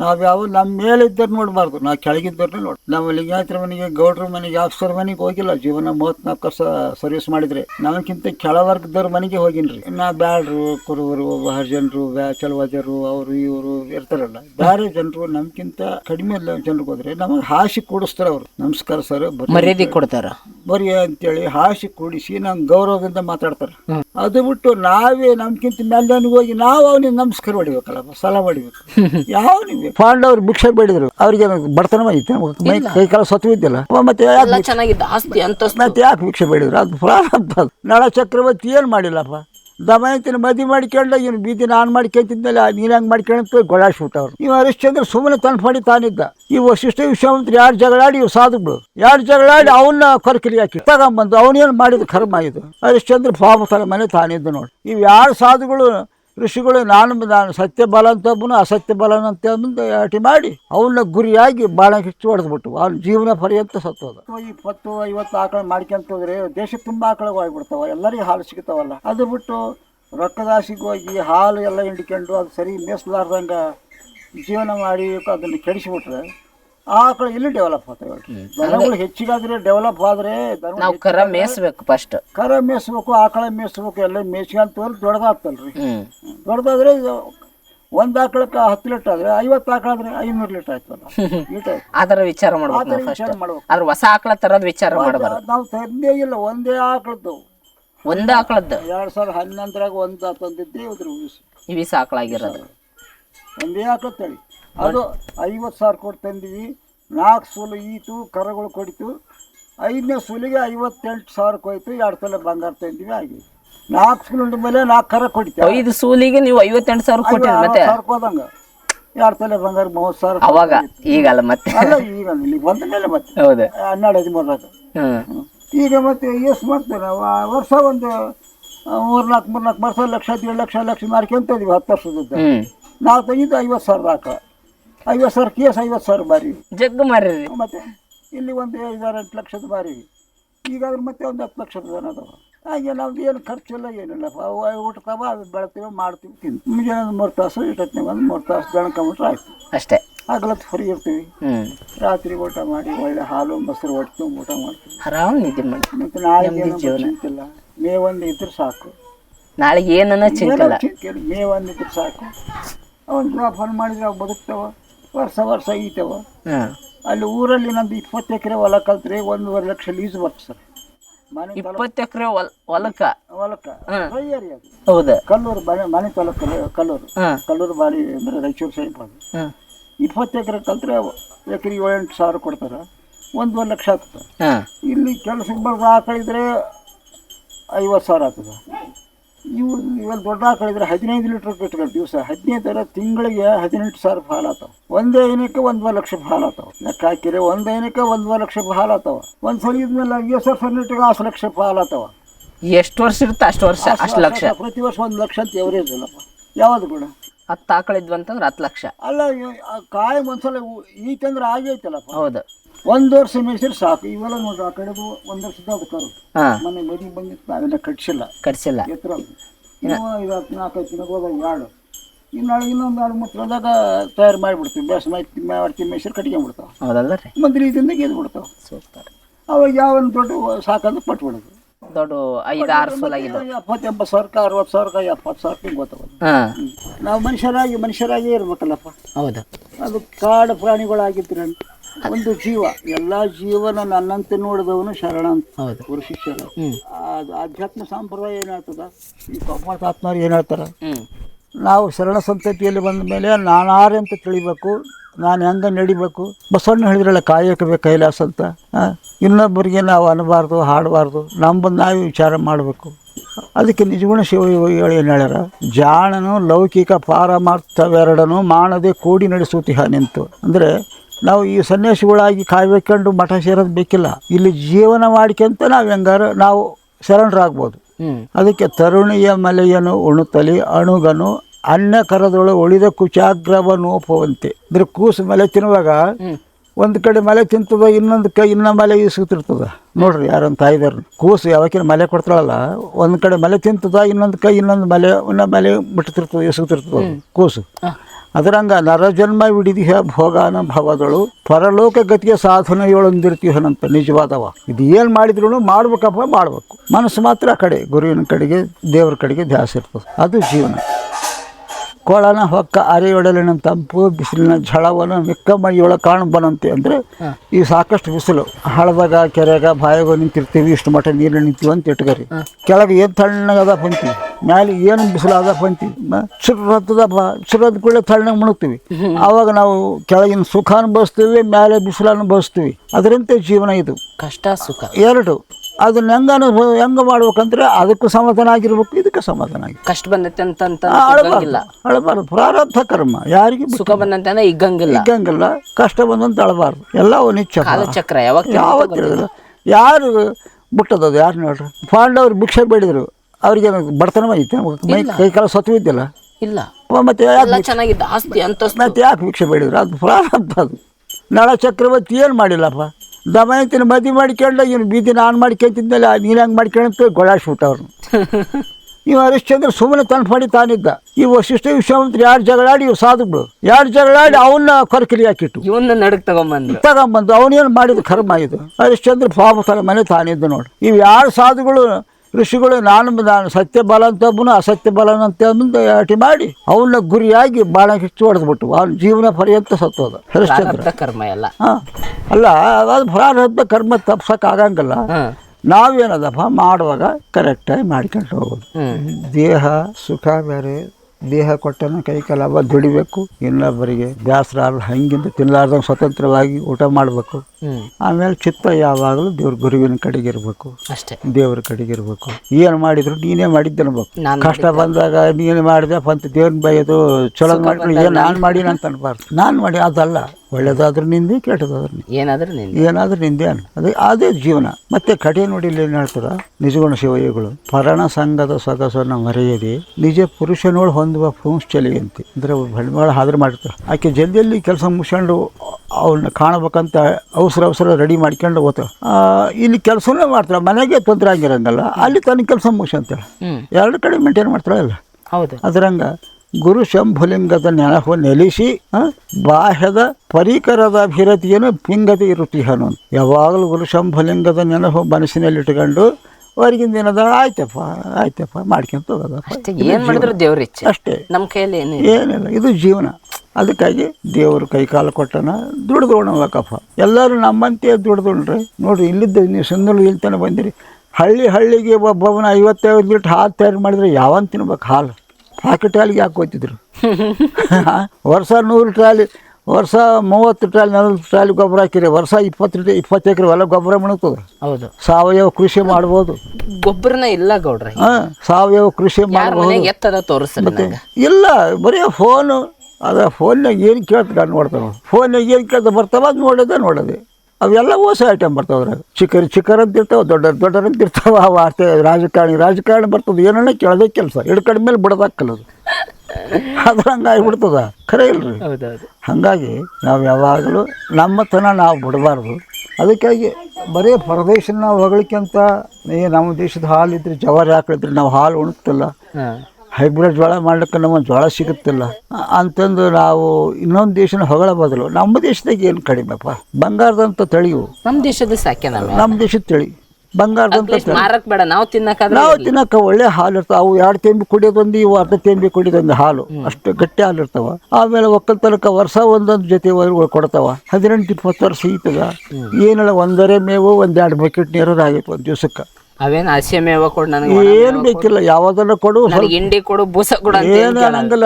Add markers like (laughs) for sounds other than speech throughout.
ನಾವ್ ಯಾವ ನಮ್ಮ ಮೇಲೆ ಇದ್ದರೆ ನೋಡಬಾರ್ದು. ನಾವು ಕೆಳಗಿದ್ದವ್ರನ್ನ ನೋಡಿ ನಮ್ಮ ಲಿಂಗಾಯತರ ಮನೆಗೆ ಗೌಡ್ರ ಮನೆಗೆ ಆಫೀಸರ್ ಮನೆಗೆ ಹೋಗಿಲ್ಲ. ಜೀವನ ಮೂವತ್ನಾಲ್ಕು ವರ್ಷ ಸರ್ವಿಸ್ ಮಾಡಿದ್ರೆ. ನಮಗಿಂತ ಕೆಳವರ್ಗದವ್ರ ಮನೆಗೆ ಹೋಗಿನ್ರಿ. ನಾ ಬ್ಯಾಡ್ರು ಕುರುವರು ಬಹಳ ಜನರು ಚಲವಾಜರು ಅವರು ಇವರು ಇರ್ತಾರಲ್ಲ. ಬೇರೆ ಜನರು ನಮ್ಗಿಂತ ಕಡಿಮೆ ಜನರಿಗೆ ಹೋದ್ರೆ ನಮಗೆ ಹಾಸಿ ಕೂಡಿಸ್ತಾರ ಅವರು. ನಮಸ್ಕಾರ ಸರ್ ಮರ್ಯಾದೆ ಕೊಡ್ತಾರ. ಬರೀ ಅಂತೇಳಿ ಹಾಸಿ ಕೂಡಿಸಿ ನಂಗೆ ಗೌರವದಿಂದ ಮಾತಾಡ್ತಾರೆ. ಅದು ಬಿಟ್ಟು ನಾವೇ ನಮ್ಗಿಂತ ಮೇಲೆ ಹೋಗಿ ನಾವು ಅವನಿಗೆ ನಮಸ್ಕಾರ ಹೊಡಿಬೇಕಲ್ಲ ಸಲ ಹೊಡಿಬೇಕು. (laughs) ಯಾವ ನೀವು? ಪಾಂಡವ್ರು ಭಿಕ್ಷೆ ಬೇಡಿದ್ರು. ಅವ್ರಿಗೆ ಬಡತನ ಬಂದಿತ್ತು. ಮೈ ಕೈ ಕಾಲ ಸತ್ತು ಇದ್ದಿಲ್ಲ ಮತ್ತೆ ಚೆನ್ನಾಗಿದ್ದ ಆಸ್ತಿ ಅಂತಸ್ತು. ಮತ್ತೆ ಯಾಕೆ ಭಿಕ್ಷೆ ಬೇಡಿದ್ರು? ಅದು ಪ್ರಾರಂಭ. ನಳ ಚಕ್ರವರ್ತಿ ಏನು ಮಾಡಿಲ್ಲಪ್ಪ? ದಮಯಂತಿನ ಮದಿ ಮಾಡ್ಕೊಂಡ ಇವನು ಬೀದಿ ನಾನು ಮಾಡ್ಕೊಂತಿದ್ಮೇಲೆ ನೀನು ಹಂಗೆ ಮಾಡ್ಕೊಂಡು ಗೊಳಾಡ್ಸ್ಬಿಟ್ಟವ್ರು ಇವ ಹರಿಶ್ಚಂದ್ರ ಸುಮ್ಮನೆ ತನ್ನ ಪಡಿ ತಾನಿದ್ದ. ಈ ವಶಿಷ್ಠ ವಿಶ್ವಾಮಿತ್ರ ಯಾರು ಜಗಳಾಡಿ ಇವ್ ಸಾಧುಗಳು? ಯಾರು ಜಗಳಾಡಿ ಅವನ್ನ ಕೊರಕಿಲಿ ಹಾಕಿ ತಗೊಂಬಂದು ಅವನೇನು ಮಾಡಿದ ಕರ್ಮ ಇದು? ಹರಿಶ್ಚಂದ್ರ ಪಾಪ ತನ್ನ ಮನೆ ತಾನಿದ್ದ ನೋಡಿ. ಇವು ಯಾರು ಸಾಧುಗಳು ಋಷಿಗಳು, ನಾನು ನಾನು ಸತ್ಯ ಬಲ ಅಂತ ಒಬ್ಬನು ಅಸತ್ಯ ಬಲ ಅಂತ ಮುಂದೆ ಅಟಿ ಮಾಡಿ ಅವನ್ನ ಗುರಿಯಾಗಿ ಬಾಣ ಕಿಚ್ಚು ಹೊಡೆದ್ಬಿಟ್ಟು ಅವ್ನ ಜೀವನ ಪರ್ಯಂತ ಸತ್ತೋದ ಇಪ್ಪತ್ತು ಐವತ್ತು ಆಕಳ ಮಾಡ್ಕೊಂತ ಹೋದ್ರೆ ದೇಶ ತುಂಬ ಆಕಳ ಹೋಗ್ಬಿಡ್ತಾವ ಎಲ್ಲರಿಗೂ ಹಾಲು ಸಿಗ್ತಾವಲ್ಲ. ಅದು ಬಿಟ್ಟು ರೊಕ್ಕದಾಸಿಗೆ ಹೋಗಿ ಹಾಲು ಎಲ್ಲ ಹಿಂಡ್ಕೊಂಡು ಅದು ಸರಿ ಮೇಸ್ಲಾರ್ದಂಗ ಜೀವನ ಮಾಡಿ ಅದನ್ನು ಕೆಡಿಸಿಬಿಟ್ರೆ ಆಕಳ ಇಲ್ಲಿ ಡೆವಲಪ್ ಆಗ್ತವೆ ದನಗಳು ಹೆಚ್ಚಿಗಾದ್ರೆ ಡೆವಲಪ್ ಆದ್ರೆ ನಾವು ನಾವ್ ಕರ ಮೇಯಿಸ್ಬೇಕು ಫಸ್ಟ್ ಕರ ಮೇಯಿಸ್ಬೇಕು ಆಕಳ ಮೇಯಿಸ್ಬೇಕು ಎಲ್ಲ ಮೇಯ್ಸ್ಕೊಂತ ದೊಡ್ಡದಾಗ್ತಲ್ರಿ. ದೊಡ್ಡದಾದ್ರೆ ಒಂದ್ ಆಕಳಕ್ಕೆ ಹತ್ತು ಲೀಟರ್ ಆದ್ರೆ ಐವತ್ತು ಆಕಳ ಆದ್ರೆ ಐನೂರು ಲೀಟರ್ ಆಯ್ತಲ್ಲ. ಅದರ ವಿಚಾರ ಮಾಡಬೇಕು ವಿಚಾರ ಮಾಡ್ಬೇಕು. ಅದ್ರ ಹೊಸ ಆಕಳ ತರದ ವಿಚಾರ ಮಾಡಬಾರ್ದು. ನಾವು ತಂದೇ ಇಲ್ಲ ಒಂದೇ ಆಕಳದ್ದು. ಒಂದೇ ಆಕಳದ್ದು. ಎರಡು ಸಾವಿರದ ಹನ್ನೊಂದರಾಗ ಒಂದು ತಂದಿದ್ದೆ ಇದ್ರ ಉಳಿಸಿ. ಆಕಳ ಆಗಿರೋದು ಒಂದೇ ಆಕಳ ತಳಿ. ಅದು ಐವತ್ತು ಸಾವಿರ ಕೊಟ್ಟು ತಂದಿವಿ ನಾಲ್ಕು ಸೂಲು ಈತು ಕರಗಳು ಕೊಡಿತು. ಐದನೇ ಸೂಲಿಗೆ ಐವತ್ತೆಂಟು ಸಾವಿರಕ್ಕೆ ಹೋಯ್ತು ಎರಡು ತೊಲೆ ಬಂಗಾರ ತಂದಿವಿ ಆಗಿ ನಾಲ್ಕು ಸೂಲು ಮೇಲೆ ನಾಲ್ಕು ಕರ ಕೊಡ್ತೀವಿ. ಐದು ಸೂಲಿಗೆ ನೀವು ಐವತ್ತೆಂಟು ಸಾವಿರ ಕೊಟ್ಟಿರಿ ಮತ್ತೆ? ಸಾವಿರಕ್ಕೆ ಹೋದಂಗ ಎರಡು ತೊಲೆ ಬಂಗಾರ ಮೂವತ್ತು ಸಾವಿರ ಅವಾಗ ಈಗಲ್ಲ ಮತ್ತೆ? ಅಲ್ಲ ಈಗ ಇಲ್ಲಿಗೆ ಬಂದ ಮೇಲೆ ಮತ್ತೆ. ಹೌದು. ಹನ್ನೆರಡು ಹದಿಮೂರಾಗ ಹ್ಮ್ ಈಗ ಮತ್ತೆ ಎಷ್ಟು ಮಾಡ್ತೇವೆ ನಾವು ಆ ವರ್ಷ ಒಂದು ಮೂರ್ನಾಲ್ಕು ಮೂರ್ನಾಲ್ಕು ವರ್ಷ ಲಕ್ಷ ಏಳು ಲಕ್ಷ ಲಕ್ಷ ಮಾರ್ಕೊಂತ ಇದೀವಿ ಹತ್ತು ವರ್ಷದ ನಾಲ್ಕು ನಾವು ತೆಗಿದ್ದು ಐವತ್ತು ಸಾವಿರ ಹಾಕ ಐವತ್ತು ಸಾವಿರ ಕೇಸ್ ಐವತ್ತು ಸಾವಿರ ಬಾರಿ ಜಗ್ಗು ಮಾರಿ ಮತ್ತೆ ಇಲ್ಲಿ ಒಂದು ಐದಾರು ಎಂಟು ಲಕ್ಷದ ಬಾರಿ ಈಗಾದ್ರೆ ಮತ್ತೆ ಒಂದು ಹತ್ತು ಲಕ್ಷದ ಜನ ಅದಾವ. ಹಾಗೆ ನಮ್ದು ಏನು ಖರ್ಚಿಲ್ಲ ಏನಿಲ್ಲ. ಊಟಕ್ಕವ ಅದು ಬೆಳತೀವಿ ಮಾಡ್ತೀವಿ ತಿಂತೀವಿ. ಮುಂಜಾನೆ ಒಂದು ಮೂರು ತಾಸು ಇಟ್ಟತ್ನಾಗ ಒಂದು ಮೂರು ತಾಸು ಬೆಳ್ಕೊಂಬಿಟ್ರೆ ಆಯ್ತು. ಅಷ್ಟೇ. ಹಗಲತ್ತು ಫ್ರೀ ಇರ್ತೀವಿ. ರಾತ್ರಿ ಊಟ ಮಾಡಿ ಒಳ್ಳೆ ಹಾಲು ಮೊಸರು ಒಟ್ಟು ಊಟ ಮಾಡ್ತೀವಿ. ಆರಾಮ್ ನಿದ್ದೆ ಮಾಡಿ. ಮತ್ತು ನಾಳೆ ಚಿಂತಿಲ್ಲ. ಮೇ ಒಂದು ಇದ್ರೆ ಸಾಕು. ನಾಳೆಗೆ ಏನನ್ನ ಚಿಂತಲ್ಲ. ಮೇ ಒಂದು ಇದ್ರೆ ಸಾಕು. ಅವನು ಫೋನ್ ಮಾಡಿದ್ರೆ ಅವು ಬದುಕ್ತಾವ. ವರ್ಷ ವರ್ಷ ಈತವ. ಹ್ಮ್ ಅಲ್ಲಿ ಊರಲ್ಲಿ ನಮ್ದು ಇಪ್ಪತ್ತು ಎಕರೆ ಹೊಲ ಕಲ್ತ್ರೆ ಒಂದೂವರೆ ಲಕ್ಷ ಲೀಸ್ ಬರ್ತದೆ ಸರ್. ಮನೆ ಇಪ್ಪತ್ತು ಎಕರೆ ಹೊಲ ಹೊಲಕ್ಕ? ಹೊಲಕ್ಕೆ. ಅದು. ಹೌದ? ಕಲ್ಲೂರು ಮನೆ ಮನೆ ತಾಲೂಕು ಕಲ್ಲೂರು. ಕಲ್ಲೂರು ಬಾರಿ ಅಂದ್ರೆ ರಾಯಚೂರು ಸೈಡ್ ಹ್ಮ್ ಇಪ್ಪತ್ತು ಎಕರೆ ಕಲ್ತ್ರೆ ಎಕರೆ ಏಳೆಂಟು ಸಾವಿರ ಕೊಡ್ತಾರೆ. ಒಂದೂವರೆ ಲಕ್ಷ ಆಗ್ತದೆ. ಇಲ್ಲಿ ಕೆಲಸಕ್ಕೆ ಬರೋ ಆಕಳಿದ್ರೆ ಐವತ್ತು ಸಾವಿರ ಆಗ್ತದೆ. ಇವು ಇವಾಗ ದೊಡ್ಡ ಆಕಳಿದ್ರೆ ಹದಿನೈದು ಲೀಟ್ರ್ ಕಟ್ಕೊಂಡು ದಿವಸ. ಹದಿನೈದು ಥರ ತಿಂಗಳಿಗೆ ಹದಿನೆಂಟು ಸಾವಿರ ಹಾಲು ಆತಾವ ಒಂದೇ ಏನಕ್ಕೆ ಒಂದುವರೆ ಲಕ್ಷ ಹಾಲು ಆತಾವ ಲೆಕ್ಕ ಹಾಕಿದ್ರೆ ಒಂದು ಏನಕ್ಕೆ ಒಂದುವರೆ ಲಕ್ಷ ಹಾಲು ಆತಾವ ಒಂದು ಸಲ ಇದ್ಮೇಲೆ ಎಷ್ಟು ವರ್ಷ ಲೀಟ್ರಿಗೆ ಆಸು ಲಕ್ಷ ಹಾಲು ಆತಾವ ಎಷ್ಟು ವರ್ಷ ಇರುತ್ತೆ ಅಷ್ಟು ವರ್ಷ ಅಷ್ಟು ಲಕ್ಷ. ಪ್ರತಿ ವರ್ಷ ಒಂದು ಲಕ್ಷ ಅಂತ ಎವರೇಜ್ ಇಲ್ಲಪ್ಪ ಯಾವುದು ಕೂಡ? ಹತ್ತು ಆಕಳಿದ್ವು ಅಂತಂದ್ರೆ ಹತ್ತು ಲಕ್ಷ. ಅಲ್ಲ ಇವ್- ಆ ಕಾಯಿ ಒಂದ್ಸಲ ಉ- ತಂದ್ರೆ ಆಗೈತಲ್ಲಪ್ಪ ಹೌದು. ಒಂದು ವರ್ಷ ಮೇಯ್ಸಿದ್ರೆ ಸಾಕು. ಇವೆಲ್ಲ ನೋಡ್ರಿ ಆ ಕಡೆದು ಒಂದು ವರ್ಷದ ಅದು ಕರು. ಹಾ. ಮನೆ ಮದಿ ಬಂದಿತ್ತು ನಾವೆಲ್ಲ ಕಟ್ಸಿಲ್ಲ. ಕಟ್ಸಿಲ್ಲ. ಎತ್ತರ ಇನ್ನು ಹತ್ತು ನಾಲ್ಕೈದು ದಿನ ಹೋದಾಗ ಎರಡು ಇನ್ನು ಇನ್ನೊಂದು ಎರಡು ಮೂರು ತಿಂಗಳದಾಗ ತಯಾರು ಮಾಡಿಬಿಡ್ತೀವಿ. ಬೇಸ್ ಮೈತಿ ಮಾಡ್ತೀವಿ ಮೇಯ್ಸಿರ್ ಕಟ್ಕೊಂಡ್ಬಿಡ್ತಾವೆ ಹೌದಲ್ಲ ರೀ. ಮಂದಿ ರೀತಿಯಿಂದ ಗೆದ್ದು ಬಿಡ್ತಾವೆ ಸೂಪರ್. ಅವಾಗ ಯಾವ ದೊಡ್ಡ ಸಾಕಂದ್ರೆ ಪಟ್ಬಿಡೋದು. ದೊಡ್ಡ ಐದು ಆರು ಸಲ ಎಪ್ಪತ್ತು ಎಂಬತ್ತು ಸಾವಿರಕ್ಕೆ ಅರವತ್ತು ಸಾವಿರಕ್ಕೆ ಎಪ್ಪತ್ತು ಸಾವಿರಕ್ಕೆ ಗೊತ್ತಾಗೋದು ಹಾ. ನಾವು ಮನುಷ್ಯರಾಗಿ ಮನುಷ್ಯರಾಗೇ ಇರ್ಬೇಕಲ್ಲಪ್ಪ. ಹೌದು. ಅದು ಕಾಡು ಪ್ರಾಣಿಗಳಾಗಿದ್ರೆ ಒಂದು ಜೀವ ಎಲ್ಲಾ ಜೀವನ ನನ್ನಂತೆ ನೋಡಿದವನು ಶರಣ ಅಂತ. ಹೌದು. ಗುರು ಶಿಷ್ಯರು. ಅದು ಆಧ್ಯಾತ್ಮ ಸಂಪ್ರದಾಯ ಏನಾಗ್ತದ ಈ ಕಪ್ಪಾತಾತ್ಮರು ಏನು ಹೇಳ್ತಾರೆ? ನಾವು ಶರಣ ಸಂತತಿಯಲ್ಲಿ ಬಂದ ಮೇಲೆ ನಾನಾರೆ ಅಂತ ತಿಳಿಬೇಕು. ನಾನು ಹೆಂಗೆ ನಡಿಬೇಕು? ಬಸವಣ್ಣ ಹೇಳಿದ್ರಲ್ಲ ಕಾಯಕವೇ ಕೈಲಾಸ ಅಂತ. ಇನ್ನೊಬ್ಬರಿಗೆ ನಾವು ಅನ್ನಬಾರ್ದು ಹಾಡಬಾರ್ದು. ನಮ್ಮ ನಾವು ವಿಚಾರ ಮಾಡಬೇಕು. ಅದಕ್ಕೆ ನಿಜಗುಣ ಶಿವ ಹೇಳಿ ಏನು ಹೇಳ್ಯಾರ ಜಾಣನು ಲೌಕಿಕ ಪಾರಮಾರ್ಥವೆರಡನು ಮಾಡದೆ ಕೂಡಿ ನಡೆಸುತ್ತಿಹ ನಿಂತು. ಅಂದರೆ ನಾವು ಈ ಸನ್ಯಾಸಿಗಳಾಗಿ ಕಾಯ್ಬೇಕಂಡು ಮಠ ಸೇರೋದು ಬೇಕಿಲ್ಲ. ಇಲ್ಲಿ ಜೀವನ ಮಾಡ್ಕೊಂತ ನಾವು ಹೆಂಗಾರ ನಾವು ಶರಣರಾಗ್ಬೋದು. ಅದಕ್ಕೆ ತರುಣಿಯ ಮಲೆಯನ್ನು ಉಣುತ್ತಲಿ ಅಣುಗನು ಅನ್ನ ಕರದೊಳ ಉಳಿದ ಕುಚಾಗ್ರವನೋಪವಂತೆ ಅಂದ್ರೆ ಕೂಸು ಮಲೆ ತಿನ್ನುವಾಗ ಒಂದು ಕಡೆ ಮಲೆ ತಿಂತದ ಇನ್ನೊಂದು ಕೈ ಇನ್ನೊಂದು ಮಲೆ ಇಸುತ್ತಿರ್ತದ ನೋಡ್ರಿ ಯಾರೊಂದು ತಾಯಿದಾರ ಕೂಸು ಯಾವಕ್ಕಿನ ಮಲೆ ಕೊಡ್ತಾಳಲ್ಲ ಒಂದು ಕಡೆ ಮಲೆ ತಿಂತದ ಇನ್ನೊಂದು ಕೈ ಇನ್ನೊಂದು ಮಲೆ ಇನ್ನೊಂದು ಮಲೆ ಬಿಡ್ತಿರ್ತದ ಇಸುತ್ತಿರ್ತದ ಅದು ಕೂಸು. ಅದರಂಗ ನರಜನ್ಮ ವಿಡಿದಿಹ ಭೋಗಾನ ಭವದಳು ಪರಲೋಕ ಗತಿಯ ಸಾಧನೆಯೊಳಂದಿರ್ತೀವನಂತ ನಿಜವಾದವ. ಇದು ಏನು ಮಾಡಿದ್ರು ಮಾಡ್ಬೇಕಪ್ಪ ಮಾಡ್ಬೇಕು. ಮನಸ್ಸು ಮಾತ್ರ ಆ ಕಡೆ ಗುರುವಿನ ಕಡೆಗೆ ದೇವರ ಕಡೆಗೆ ಧ್ಯಾಸ ಇರ್ತದೆ. ಅದು ಜೀವನ. ಕೊಳನ ಹೊಕ್ಕ ಅರೆಯೊಡಲಿನ ತಂಪು ಬಿಸಿಲಿನ ಝಳವನ್ನು ಮಿಕ್ಕ ಮೈಯೊಳ ಕಾಣಬನಂತೆ ಅಂದರೆ ಈ ಸಾಕಷ್ಟು ಬಿಸಿಲು. ಹಳದಾಗ ಕೆರೆಗ ಬಾಯಾಗ ನಿಂತಿರ್ತೀವಿ ಇಷ್ಟು ಮಟ್ಟ ನೀರು ನಿಂತೀವಿ ಅಂತ ಇಟ್ಕರಿ. ಕೆಳಗೆ ಏನು ತಣ್ಣಗದ ಪಂತಿ ಮ್ಯಾಲೆ ಏನು ಬಿಸಿಲು ಅದ ಪಂತಿ ಸುರತ್ತದಪ್ಪ ಸುರದ ಕೂಡಲೇ ತಣ್ಣಗೆ ಮುಣುಗ್ತೀವಿ. ಆವಾಗ ನಾವು ಕೆಳಗಿನ ಸುಖ ಅನುಭವಿಸ್ತೀವಿ ಮೇಲೆ ಬಿಸಿಲು ಅನುಭವಿಸ್ತೀವಿ. ಅದರಂತೆ ಜೀವನ ಇದು. ಕಷ್ಟ ಸುಖ. ಎರಡು. ಅದನ್ನ ಹೆಂಗ ಹೆಂಗ ಮಾಡ್ಬೇಕಂದ್ರೆ ಅದಕ್ಕೂ ಸಮಾಧಾನ ಆಗಿರ್ಬೇಕು ಇದಕ್ಕೆ ಸಮಾಧಾನ ಆಗಿ ಕಷ್ಟ ಬಂದೈತೆ ಅಂತ ಅಳಬಾರ್ದು ಅಳಬಾರದು. ಪ್ರಾರಬ್ಧ ಕರ್ಮ ಯಾರಿಗೆ ಸುಖ ಬಂದಂತೆ ಇಗ್ಗಂಗಿಲ್ಲ ಇಗ್ಗಂಗಿಲ್ಲ ಕಷ್ಟ ಬಂದಂತ ಅಳಬಾರ್ದು. ಎಲ್ಲ ಅವನಿಚ್ಛ ಚಕ್ರ ಯಾವಾಗ ಯಾರು ಬಿಟ್ಟದದು ಯಾರು ನೋಡ್ರಿ? ಪಾಂಡವ್ರು ಭಿಕ್ಷೆ ಬೇಡಿದ್ರು. ಅವ್ರಿಗೆ ಬಡತನ ಐತೆ. ಮೈ ಕೈ ಕಾಲ ಸತ್ವ ಇದ್ದಿಲ್ಲ. ಇಲ್ಲ. ಮತ್ತೆ ಚೆನ್ನಾಗಿದ್ದ ಆಸ್ತಿ ಅಂತ ಮತ್ತೆ ಯಾಕೆ ಭಿಕ್ಷೆ ಬೇಡಿದ್ರು? ಅದು ಪ್ರಾರಬ್ಧ ಅದು. ನಳ ಚಕ್ರವರ್ತಿ ಏನು ಮಾಡಿಲ್ಲಪ್ಪ? ದಮಯಂತಿನ ಮದಿ ಮಾಡ್ಕೊಂಡ ಇವನು ಬೀದಿ ನಾನು ಮಾಡ್ಕೊಂತಿದ್ಮೇಲೆ ನೀನು ಹೆಂಗೆ ಮಾಡ್ಕೊಂಡಂತ ಗೊಳಾಡ್ಸ್ಬಿಟ್ಟವ್ರು ನೀವು (laughs) ಹರಿಶ್ಚಂದ್ರ ಸುಮ್ಮನೆ ತನ್ನ ಪಡಿ ತಾನಿದ್ದ. ಈ ವಶಿಷ್ಠ ವಿಶ್ವಾಮಿತ್ರ ಯಾರು ಜಗಳಾಡಿ ಇವ್ ಸಾಧುಗಳು? ಯಾರು ಜಗಳಾಡಿ ಅವನ್ನ ಕೊರಕಿರಿ ಹಾಕಿಟ್ಟು? ಇವನ್ನ ನಡಕ್ ತಗೊಂಬಂದು ತಗೊಂಬಂದು ಅವನೇನು ಮಾಡಿದ ಕರ್ಮ ಇದು? ಹರಿಶ್ಚಂದ್ರ ಪಾಪ ತನ್ನ ಮನೆ ತಾನಿದ್ದ ನೋಡಿ. ಇವು ಯಾರು ಸಾಧುಗಳು ಋಷಿಗಳು ನಾನು ನಾನು ಸತ್ಯ ಬಲ ಅಂತ ಒಬ್ಬನು ಅಸತ್ಯ ಬಲ ಅಂತ ಒಂದು ಅಟಿ ಮಾಡಿ ಅವನ್ನ ಗುರಿಯಾಗಿ ಬಾಣ ಹೆಚ್ಚು ಹೊಡೆದ್ಬಿಟ್ಟು ಅವ್ನ ಜೀವನ ಪರ್ಯಂತ ಸತ್ತೋದ ಹರಿಶ್ಚಂದ್ರ. ಕರ್ಮ ಎಲ್ಲ. ಹಾಂ. ಅಲ್ಲ ಅದು ಪ್ರಾರಬ್ಧ ಕರ್ಮ ಆಗಂಗಿಲ್ಲ ನಾವೇನದಪ್ಪ ಮಾಡುವಾಗ ಕರೆಕ್ಟಾಗಿ ಮಾಡ್ಕೊಂಡು ಹೋಗೋದು. ದೇಹ ಸುಖ ಬೇರೆ ದೇಹ ಕೊಟ್ಟನ ಕೈ ಕಾಲವ ದುಡಿಬೇಕು ಇನ್ನೊಬ್ಬರಿಗೆ ಬೇಸರ ಹಂಗಿಂದ ತಿನ್ನಲಾರ್ದಂಗೆ ಸ್ವತಂತ್ರವಾಗಿ ಊಟ ಮಾಡಬೇಕು. ಆಮೇಲೆ ಚಿತ್ತ ಯಾವಾಗಲೂ ದೇವ್ರ ಗುರುವಿನ ಕಡೆಗೆ ಇರಬೇಕು ಅಷ್ಟೇ. ದೇವ್ರ ಕಡೆಗೆ ಇರಬೇಕು ಏನು ಮಾಡಿದ್ರು ನೀನೇ ಮಾಡಿದ್ದನ್ಬೇಕು ಕಷ್ಟ ಬಂದಾಗ ನೀನು ಮಾಡಿದೆ ಅಂತ ದೇವ್ರನ್ನ ಬೈಯೋದು ಚಲೋ ಮಾಡ್ಕೊಂಡು ಏನು ನಾನು ಮಾಡೀನಿ ಅಂತ ಅನ್ಬಾರ್ದು. ನಾನು ಮಾಡಿ ಅದಲ್ಲ. ಒಳ್ಳೇದಾದ್ರೂ ನಿಂದೆ ಕೆಟ್ಟದಾದ್ರೂ ನಿಂದೆ. ಏನಾದರೂ ನಿಂದೆ. ಏನಾದ್ರೂ ನಿಂದೆ ಅನ್ ಅದೇ ಅದೇ ಜೀವನ. ಮತ್ತೆ ಕಡೆ ನೋಡಿಲ್ಲ ಏನು ಹೇಳ್ತಾರ? ನಿಜಗುಣ ಶಿವಯೋಗಳು ಪರಣ ಸಂಘದ ಸೊಗಸನ್ನು ಮರೆಯದೆ ನಿಜ ಪುರುಷನೋಳು ಹೊಂದುವ ಪುಂಶ್ಚಲಿಯಂತೆ ಅಂದ್ರೆ ಬಂಡವಾಳ ಹಾದ್ರ ಮಾಡಿರ್ತಾರೆ. ಆಕೆ ಜಲ್ದಿಯಲ್ಲಿ ಕೆಲಸ ಮುಗಿಸ್ಕೊಂಡು ಅವನ್ನ ಕಾಣಬೇಕಂತ ಅವಸರ ಅವಸರ ರೆಡಿ ಮಾಡ್ಕೊಂಡು ಹೋತ ಇಲ್ಲಿ ಕೆಲಸನೇ ಮಾಡ್ತಾರೆ ಮನೆಗೆ ತೊಂದರೆ ಆಗಿರಂಗಲ್ಲ. ಅಲ್ಲಿ ತನ್ನ ಕೆಲಸ ಮುಗಿಸಂತಾಳೆ ಎರಡು ಕಡೆ ಮೇಂಟೈನ್ ಮಾಡ್ತಾಳೆ ಅಲ್ಲ ಹೌದು. ಅದರಂಗ ಗುರು ಶಂಭುಲಿಂಗದ ನೆನಪು ನೆಲೆಸಿ ಬಾಹ್ಯದ ಪರಿಕರದ ಅಭಿರತಿಯನ್ನು ಪಿಂಗತಿ ಇರುತ್ತಿಹನು. ಯಾವಾಗಲೂ ಗುರು ಶಂಭುಲಿಂಗದ ನೆನಪು ಮನಸ್ಸಿನಲ್ಲಿ ಇಟ್ಟುಕೊಂಡು ಹೊರಗಿನ ದಿನದ ಆಯ್ತಪ್ಪ ಆಯ್ತಪ್ಪ ಮಾಡ್ಕೊಂತ ನಮ್ಮ ದೇವ್ರ ಇಚ್ಛೆ. ಅಷ್ಟೇ. ನಮ್ ಕೈಯಲ್ಲಿ ಏನು ಏನಿಲ್ಲ ಇದು ಜೀವನ. ಅದಕ್ಕಾಗಿ ದೇವರು ಕೈ ಕಾಲು ಕೊಟ್ಟನ ದುಡ್ದು ಉಣಬೇಕಪ್ಪ ಎಲ್ಲರೂ ನಮ್ಮಂತೆ ದುಡ್ದುಣ್ರಿ ನೋಡ್ರಿ ಇಲ್ಲಿದ್ದ ನೀವು ಸಂದಳು ಇಲ್ಲಿ ತನಕ ಬಂದಿರಿ. ಹಳ್ಳಿ ಹಳ್ಳಿಗೆ ಒಬ್ಬವನ ಐವತ್ತೈದು ಲೀಟ್ರ್ ಹಾಲು ತಯಾರು ಮಾಡಿದ್ರೆ ಯಾವನ್ ತಿನ್ಬೇಕು ಹಾಲು? ಪಾಕೆಟ್ ಟ್ರಾಲಿಗೆ ಯಾಕೆ ಹೋಗ್ತಿದ್ರು ವರ್ಷ ನೂರು ಟ್ರಾಲಿ ವರ್ಷ ಮೂವತ್ತು ಟ್ರಾಲಿ ನಲ್ವತ್ತು ಟ್ರಾಲಿ ಗೊಬ್ಬರ ಹಾಕಿರಿ. ವರ್ಷ ಇಪ್ಪತ್ತು ಇಪ್ಪತ್ತು ಎಕರೆ ಹೊಲ ಗೊಬ್ಬರ ಮುಣುತ್ತದೆ ಹೌದು. ಸಾವಯವ ಕೃಷಿ ಮಾಡ್ಬೋದು. ಗೊಬ್ಬರನ ಇಲ್ಲ ಗೌಡ್ರ. ಹಾಂ ಸಾವಯವ ಕೃಷಿ ಮಾಡ್ಬೋದು. ಎತ್ತದ ಇಲ್ಲ ಬರೀ ಫೋನು ಅದ ಫೋನ್ನಾಗ ಏನು ಕೇಳ್ತಾರೆ ನೋಡ್ತಾವ. ಫೋನ್ನಾಗ ಏನು ಕೇಳ್ತಾ ಬರ್ತಾವ ಅದು ನೋಡೋದೇ ನೋಡೋದೆ. ಅವೆಲ್ಲ ಹೊಸ ಐಟಮ್ ಬರ್ತವೆ ಅದ್ರಾಗ ಚಿಕ್ಕರ್ ಚಿಕ್ಕರ್ ಅಂತ ಇರ್ತಾವ ದೊಡ್ಡ ದೊಡ್ಡರ್ ಅಂತ ಇರ್ತಾವ ಆ ವಾರ್ತೆ ರಾಜಕಾರಣಿ ರಾಜಕಾರಣಿ ಬರ್ತದೆ. ಏನನ್ನ ಕೇಳೋದೇ ಕೆಲಸ ಹಿಡ್ಕಂಡ ಮೇಲೆ ಬಿಡದಾಕಲ್ಲದು ಅದ್ರ ಹಂಗಾಗಿ ಬಿಡ್ತದ ಖರೆ ಇಲ್ರಿ. ಹಂಗಾಗಿ ಹಾಗಾಗಿ ನಾವು ಯಾವಾಗಲೂ ನಮ್ಮತನ ನಾವು ಬಿಡಬಾರ್ದು. ಅದಕ್ಕಾಗಿ ಬರೀ ಪರದೇಶನ ಹೊಗಳಿಕೆಂತ ಈ ನಮ್ಮ ದೇಶದ ಹಾಲು ಇದ್ರೆ ಜವಾರಿ ಹಾಕಿದ್ರೆ ನಾವು ಹಾಲು ಉಣ್ತಲ್ಲ ಹೈಬ್ರಿಡ್ ಜೋಳ ಮಾಡ್ಲಿಕ್ಕೆ ನಮ್ಮ ಜೋಳ ಸಿಗುತ್ತಿಲ್ಲ. ಅಂತಂದು ನಾವು ಇನ್ನೊಂದು ದೇಶನ ಹೊಗಳ ಬದಲು ನಮ್ಮ ದೇಶದಾಗ ಏನು ಕಡಿಮೆಪ್ಪ? ಬಂಗಾರದಂಥ ತಳಿವು ನಮ್ಮ ದೇಶದ ಸಾಕೆ ನಮ್ಮ ದೇಶದ ತಳಿ. ಬಂಗಾರದಂತ ತಳಿ. ಮಾರಕ್ ಬೇಡ ನಾವು ತಿನ್ನಕ ನಾವು ತಿನ್ನಕ ಒಳ್ಳೆ ಹಾಲು ಇರ್ತಾವ. ಅವು ಎರಡು ತೆಂಬಿ ಕುಡಿಯೋದೊಂದು ಇವು ಅರ್ಧ ತೆಂಬಿ ಕುಡಿಯೋದೊಂದು ಹಾಲು. ಅಷ್ಟು ಗಟ್ಟಿ ಹಾಲು ಇರ್ತಾವ. ಆಮೇಲೆ ಒಕ್ಕಲ್ತನಕ ವರ್ಷ ಒಂದೊಂದು ಜೊತೆ ಕೊಡ್ತಾವ. ಹದಿನೆಂಟು ಇಪ್ಪತ್ತು ವರ್ಷ ಈತದ. ಏನಿಲ್ಲ ಒಂದರೆ ಮೇವು ಒಂದೆರಡು ಬಕೆಟ್ ನೀರು ಆಗೈತೆ ಒಂದು ದಿವಸಕ್ಕೆ. ಅವೇನ್ ಹಸಿ ಮೇವ ಕೊಡು ನನಗೆ ಏನು ಬೇಕಿಲ್ಲ ಯಾವಾಗ ಕೊಡು ನನಗೆ ಹಿಂಡಿ ಕೊಡು ಬೂಸ ಕೊಡು ಅಂತ ಏನ್ ಹಂಗೆ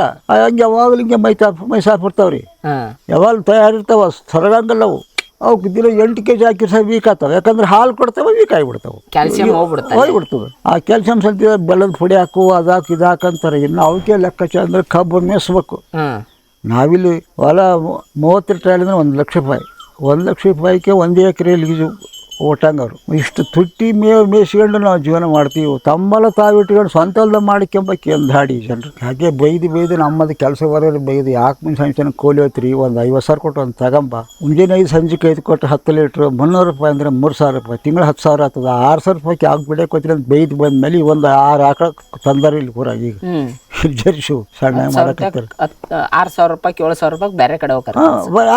ಯಾವಾಗಲೂ ಹಿಂಗೆ ಮೈ ಸಾಪ್ ಮೈ ಸಾಪಿರ್ತಾವ್ರಿ ಹಾ. ಯಾವಾಗ ತಯಾರಿರ್ತಾವ ಸರಗಂಗಿಲ್ಲ ಅವು. ಅವು ದಿನ ಎಂಟು ಕೆ ಜಿ ಹಾಕಿ ಸಹ ವೀಕ್ ಆಗ್ತಾವ. ಯಾಕಂದ್ರೆ ಹಾಲು ಕೊಡ್ತಾವ ವೀಕ್ ಆಗಿಬಿಡ್ತಾವ. ಕ್ಯಾಲ್ಸಿಯಂ ಹೋಗ್ಬಿಡ್ತದೆ ಆ ಕ್ಯಾಲ್ಸಿಯಂ ಸ್ವಲ್ಪ ಬೆಲ್ಲದ ಪುಡಿ ಹಾಕು ಅದಾಕು ಇದಾಕಂತಾರೆ ಇದು ಹಾಕಂತಾರೆ ಇನ್ನು ಅವಕ್ಕೆ ಲೆಕ್ಕ ಅಂದ್ರೆ ಕಬ್ಬು ಮೇಯಿಸ್ಬೇಕು ಹ್ಮ್ ನಾವಿಲ್ಲಿ ಹೊಲ ಮೂವತ್ತು ರೂಪಾಯಿ ಅಂದ್ರೆ ಒಂದು ಲಕ್ಷ ರೂಪಾಯಿ. ಒಂದು ಲಕ್ಷ ರೂಪಾಯಿಗೆ ಒಂದು ಎಕರೆಯಲ್ಲಿ ಇದು ಓಟಂಗರು. ಇಷ್ಟು ತುಟ್ಟಿ ಮೇ ಮೇಯಿಸ್ಕೊಂಡು ನಾವು ಜೀವನ ಮಾಡ್ತೀವಿ. ತಮ್ಮಲ್ಲ ತಾವು ಇಟ್ಕೊಂಡು ಸ್ವಂತಲ್ದ ಮಾಡಿಕೊಂಬಕ್ಕೆ ಕೆಂದಾಡಿ ಹಾಡಿ ಜನರು. ಹಾಗೆ ಬೈದು ಬೈದು ನಮ್ಮದು ಕೆಲಸ ಬರೋರು ಬೈದು ಯಾಕೆ ಮುಂದೆ ಸಂಚನ ಕೋಲಿ ಹೋಯ್ತ್ರಿ ಒಂದು ಐವತ್ತು ಸಾವಿರ ಕೊಟ್ಟು ಒಂದು ತಗೊಂಬ. ಮುಂಜಾನೆ ಐದು ಸಂಜೆಗೆ ಐದು ಕೊಟ್ಟು ಹತ್ತು ಲೀಟ್ರ್ ಮುನ್ನೂರು ರೂಪಾಯಿ ಅಂದರೆ ಮೂರು ಸಾವಿರ ರೂಪಾಯಿ. ತಿಂಗಳು ಹತ್ತು ಸಾವಿರ ಆಗ್ತದೆ. ಆರು ಸಾವಿರ ರೂಪಾಯಿ ಯಾಕೆ ಬಿಡಕ್ಕೆ ಹೋಗ್ತೀರಿ ಅಂತ ಬೈದು ಬಂದ ಮೇಲೆ ಒಂದು ಆರು ಆಕಳ ತಂದಾರ ಇಲ್ಲಿ ಪೂರ ಈಗ. (laughs) ಜರ್ಸು ಸಣ್ಣ ಮಾಡಕ್ಕೆ ಆರು ಸಾವಿರ ರೂಪಾಯಿ ಏಳು ಸಾವಿರ ರೂಪಾಯಿ ಬೇರೆ ಕಡೆ ಹೋಗ್ತಾರೆ.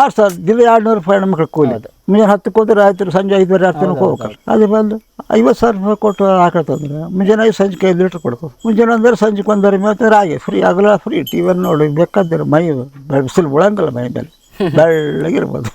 ಆರು ಸಾವಿರ ದಿನ ಎರಡು ನೂರು ರೂಪಾಯಿ ಹೆಣ್ಮಕ್ಳು ಕೂಲಿ. ಮುಂಜಾನೆ ಹತ್ತಕ್ಕೆ ಹೋದ್ರೆ ಆಯ್ತು ಸಂಜೆ ಐದುವರೆ ಆರು ತನಕ ಹೋಗ್ಬೇಕು. ಅದೇ ಬಂದು ಐವತ್ತು ಸಾವಿರ ರೂಪಾಯಿ ಕೊಟ್ಟು ಹಾಕತ್ತಂದ್ರೆ ಮುಂಜಾನೆ ಐದು ಸಂಜೆಗೆ ಐದು ಲೀಟ್ರ್ ಕೊಡ್ತು ಮುಂಜಾನೆ ಅಂದ್ರೆ ಸಂಜೆಗೆ ಒಂದರ ಮತ್ತೆ ರಾಗಿ ಫ್ರೀ ಆಗಲ್ಲ ಫ್ರೀ ಟಿ ವಿ ನೋಡಿ ಬೇಕಾದ್ರೆ ಮೈ ಬಿಸಿಲು ಉಳಂಗಲ್ಲ ಮೈ ಮೇಲೆ. ಬೆಳ್ಳಗಿರ್ಬೋದು.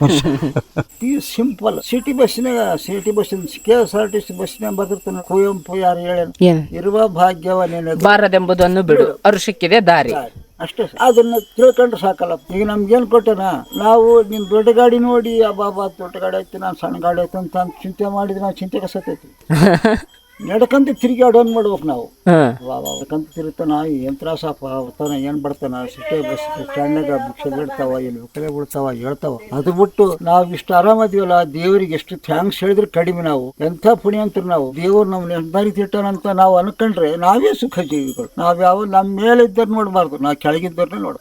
ಈ ಸಿಂಪಲ್ ಸಿಟಿ ಬಸ್ನಾಗ ಸಿಟಿ ಬಸ್ಸಿನ K S R T C ಬಸ್ನಾಗ ಬರ್ತಿರ್ತಾನೆ ಕುವೆಂಪು ಯಾರು ಹೇಳ ಏನ್? ಇರುವ ಭಾಗ್ಯವನೇನ ಬಾರದೆಂಬುದನ್ನು ಬಿಡು. ಅರುಷಕ್ಕಿದೆ ದಾರಿ. ಅಷ್ಟೇ ಅದನ್ನು ತಿಳ್ಕೊಂಡ್ರೆ ಸಾಕಲ್ಲ. ಈಗ ನಮ್ಗೇನು ಕೊಟ್ಟನ? ನಾವು ನಿಮ್ಮ ದೊಡ್ಡ ಗಾಡಿ ನೋಡಿ ಅಬ್ಬಾಬಾ ದೊಡ್ಡ ಗಾಡಿ ಐತಿ ನಾನು ಸಣ್ಣ ಗಾಡಿ ಐತೆ ಅಂತ ಚಿಂತೆ ಮಾಡಿದ್ರೆ ನಾವು ಚಿಂತೆಗೆ ಸತ್ತೈತಿ. (laughs) ನಡ್ಕಂತ ತಿರುಗಾಡೋನ್ ಮಾಡ್ಬೇಕು ನಾವು. ನಡ್ಕಂತ ತಿರುತ್ತಾನ ಏನ್ ತ್ರಾಸ ಬರ್ತಾನ ಏನ್ ಬರ್ತಾನ ಸಿಟ್ಟೆ ಬಸ್ ಸ್ಟ್ಯಾಂಡ್ನಾಗ ಭಿಕ್ಷೆ ಬಿಡ್ತಾವ ಎಲ್ಲಿ ವಿಕಲೆ ಬಿಡ್ತಾವ ಹೇಳ್ತಾವ. ಅದು ಬಿಟ್ಟು ನಾವು ಇಷ್ಟು ಆರಾಮದಿವಲ್ಲ ದೇವರಿಗೆ ಎಷ್ಟು ಥ್ಯಾಂಕ್ಸ್ ಹೇಳಿದ್ರೆ ಕಡಿಮೆ ನಾವು. ಎಂಥ ಪುಣ್ಯಂತರು ನಾವು. ದೇವ್ರು ನಮ್ಮ ನಿರ್ಧಾರಿ ತಿಟ್ಟಾನಂತ ನಾವು ಅನ್ಕೊಂಡ್ರೆ ನಾವೇ ಸುಖ ಜೀವಿಗಳು. ನಾವ್ ಯಾವ ನಮ್ಮ ಮೇಲೆ ಇದ್ದವ್ರು ನೋಡಬಾರ್ದು. ನಾವು ಕೆಳಗಿದ್ದವ್ರನ್ನೇ ನೋಡ್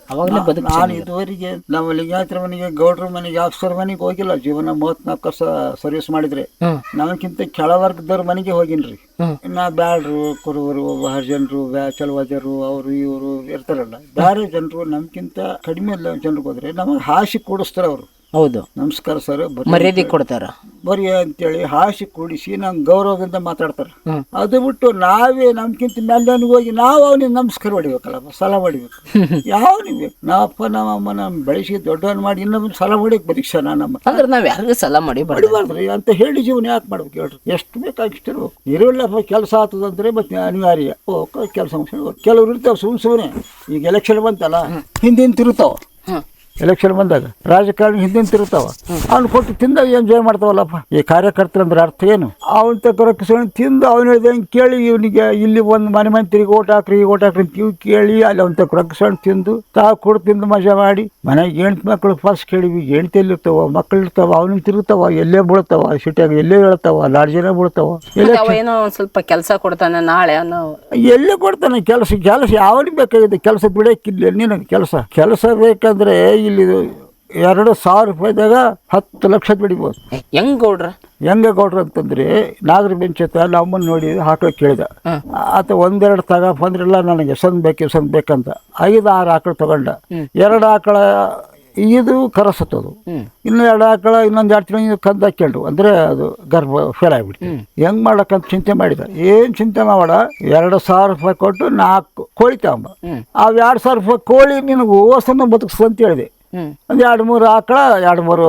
ಬದುಕು ನಾನು ಇದುವರೆಗೆ ನಮ್ಮ ಲಿಂಗಾಯತರ ಮನೆಗೆ ಗೌಡ್ರ ಮನೆಗೆ ಆಫೀಸರ್ ಮನೆಗೆ ಹೋಗಿಲ್ಲ. ಜೀವನ ಮೂವತ್ನಾಲ್ಕು ವರ್ಷ ಸರ್ವಿಸ್ ಮಾಡಿದ್ರೆ. ಹ್ಮ್ ನಮಗಿಂತ ಕೆಳವರ್ಗದವ್ರ ಮನೆಗೆ ಹೋಗಿನ್ರಿ. ಹ್ಮ್. ನಾ ಬ್ಯಾಡ್ರು ಕುರುವರು ಬಹಳ ಜನರು ಚಲವಾದ್ಯರು ಅವರು, ಇವರು ಇರ್ತಾರಲ್ಲ ಬೇರೆ ಜನರು ನಮ್ಗಿಂತ ಕಡಿಮೆ ಜನರಿಗೆ ಹೋದ್ರೆ ನಮಗೆ ಹಾಸಿ ಕೂಡಿಸ್ತಾರೆ ಅವರು ಹೌದು. ನಮಸ್ಕಾರ ಸರ್ ಮರ್ಯಾದೆ ಕೊಡ್ತಾರ. ಬರ್ರಿ ಅಂತೇಳಿ ಹಾಸಿ ಕೂಡಿಸಿ ನಂಗೆ ಗೌರವದಿಂದ ಮಾತಾಡ್ತಾರೆ. ಅದು ಬಿಟ್ಟು ನಾವೇ ನಮ್ಗಿಂತ ಮೇಲೆ ಹೋಗಿ ನಾವು ಅವನಿಗೆ ನಮಸ್ಕಾರ ಹೊಡಿಬೇಕಲ್ಲ ಸಲ ಹೊಡಿಬೇಕು. ಯಾವ ನೀವು ನಾವಪ್ಪ ಅಪ್ಪ ನಮ್ಮ ಬೆಳೆಸಿ ದೊಡ್ಡವನ್ ಮಾಡಿ ಇನ್ನೊಂದು ಸಲ ಹೊಡಿಯಕ್ ಬರೀಕ್ಷ ನಮ್ಮ ಅಂದ್ರೆ ನಾವ್ ಯಾರಿಗೂ ಸಲ ಮಾಡಿ ಬಡಬಾರ್ದ್ರಿ ಅಂತ ಹೇಳಿ ಜೀವನ ಯಾಕೆ ಮಾಡ್ಬೇಕು ಹೇಳ್ರಿ? ಎಷ್ಟು ಬೇಕಾಗಿಷ್ಟಿರ್ಬೇಕು. ಇರಲ್ಲಪ್ಪ ಕೆಲಸ ಆಗ್ತದಂದ್ರೆ ಮತ್ತೆ ಅನಿವಾರ್ಯ. ಓ ಕೆಲಸ ಕೆಲವ್ರು ಇರ್ತಾವ ಸುಮ್ ಸುಮ್ಮನೆ ಈಗ ಎಲೆಕ್ಷನ್ ಬಂತಲ್ಲ ಹಿಂದಿನ ತಿರುತ್ತಾವ ಹ್ಮ್ ಎಲೆಕ್ಷನ್ ಬಂದಾಗ ರಾಜಕಾರಣಿ ಹಿಂದಿನ ತಿರುತ್ತಾವ ಅವ್ನು ಕೊಟ್ಟು ತಿಂದಾಗ ಎಂಜಾಯ್ ಮಾಡ್ತಾವಲ್ಲಪ್ಪ? ಈ ಕಾರ್ಯಕರ್ತರ ಅಂದ್ರೆ ಅರ್ಥ ಏನು? ಅವನ್ ಸಣ್ಣ ತಿಂದು ಅವ್ನು ಹೇಳ್ದಂಗೆ ಕೇಳಿ ಇವನಿಗೆ ಇಲ್ಲಿ ಒಂದು ಮನೆ ಮನೆ ತಿರುಗಿ ಓಟ್ ಹಾಕ್ರಿ ಓಟ್ ಹಾಕ್ರಿ ಇವ್ ಕೇಳಿ ಅಲ್ಲಿ ಅವ್ನ ತಗೊರಕಿಸ್ಕೊಂಡು ತಿಂದು ತಾ ಕೊಡು ತಿಂದು ಮಜಾ ಮಾಡಿ. ಮನೆಗೆ ಹೆಣ್ತಿ ಮಕ್ಕಳು ಫಸ್ಟ್ ಕೇಳಿವಿ ಹೆಣ್ತಿ ಎಲ್ಲಿರ್ತಾವ ಮಕ್ಕಳು ಇರ್ತಾವ ಅವನಿಗೆ ತಿರುಗ್ತಾವ ಎಲ್ಲೇ ಬೀಳ್ತಾವ ಸಿಟಿಯಾಗ ಎಲ್ಲೇ ಹೇಳ್ತಾವ ಲಾಡ್ಜನೇ ಬೀಳ್ತಾವ. ಏನೋ ಒಂದು ಸ್ವಲ್ಪ ಕೆಲಸ ಕೊಡ್ತಾನೆ ನಾಳೆ ಎಲ್ಲೇ ಎಲ್ಲಿ ಕೊಡ್ತಾನೆ ಕೆಲಸ? ಕೆಲಸ ಯಾವನಿಗೆ ಬೇಕಾಗಿದೆ? ಕೆಲಸ ಬಿಡಕ್ಕಿಲ್ಲ ನಿನಗೆ ಕೆಲಸ. ಕೆಲಸ ಬೇಕಂದ್ರೆ ಇಲ್ಲಿ ಎರಡು ಸಾವಿರ ರೂಪಾಯಿದಾಗ ಹತ್ತು ಲಕ್ಷ ದುಡಿಬೋದು. ಹೆಂಗ್ ಗೌಡ್ರ? ಹೆಂಗೆ ಗೌಡ್ರ ಅಂತಂದ್ರೆ ನಾಗರ ಪಂಚಾಯತ್ ಅಲ್ಲಿ ಅಮ್ಮನ ನೋಡಿ ಆಕಳು ಕೇಳಿದ. ಆತ ಒಂದೆರಡು ತಗಪ್ಪ ಬಂದ್ರಲ್ಲ ನನಗೆ ಸಂದ್ ಬೇಕು ಎಸಂದ್ ಬೇಕಂತ. ಐದು ಆರು ಆಕಳು ತಗೊಂಡ. ಎರಡು ಆಕಳ ಇದು ಕರಸತ್ತದು. ಇನ್ನು ಎರಡು ಆಕಳ ಇನ್ನೊಂದು ಎರಡು ತಿಂಗಳು ಕಂದು ಹಾಕ್ಯಂಡು. ಅಂದ್ರೆ ಅದು ಗರ್ಭ ಫೇಲ್ ಆಗ್ಬಿಡ್ತು. ಹೆಂಗ್ ಮಾಡಕ್ಕಂತ ಚಿಂತೆ ಮಾಡಿದ. ಏನ್ ಚಿಂತೆ ಮಾಡ ಎರಡು ಸಾವಿರ ರೂಪಾಯಿ ಕೊಟ್ಟು ನಾಲ್ಕು ಕೋಳಿ ತಗೊಂಬ. ಆ ಅವು ಎರಡು ಸಾವಿರ ರೂಪಾಯಿ ಕೋಳಿ ನಿನಗೆ ಓಸನ್ನು ಬದುಕಿಸು ಅಂತ ಹೇಳಿದೆ. ಒಂದು ಎರಡು ಮೂರು ಆಕಳ ಎರಡು ಮೂರು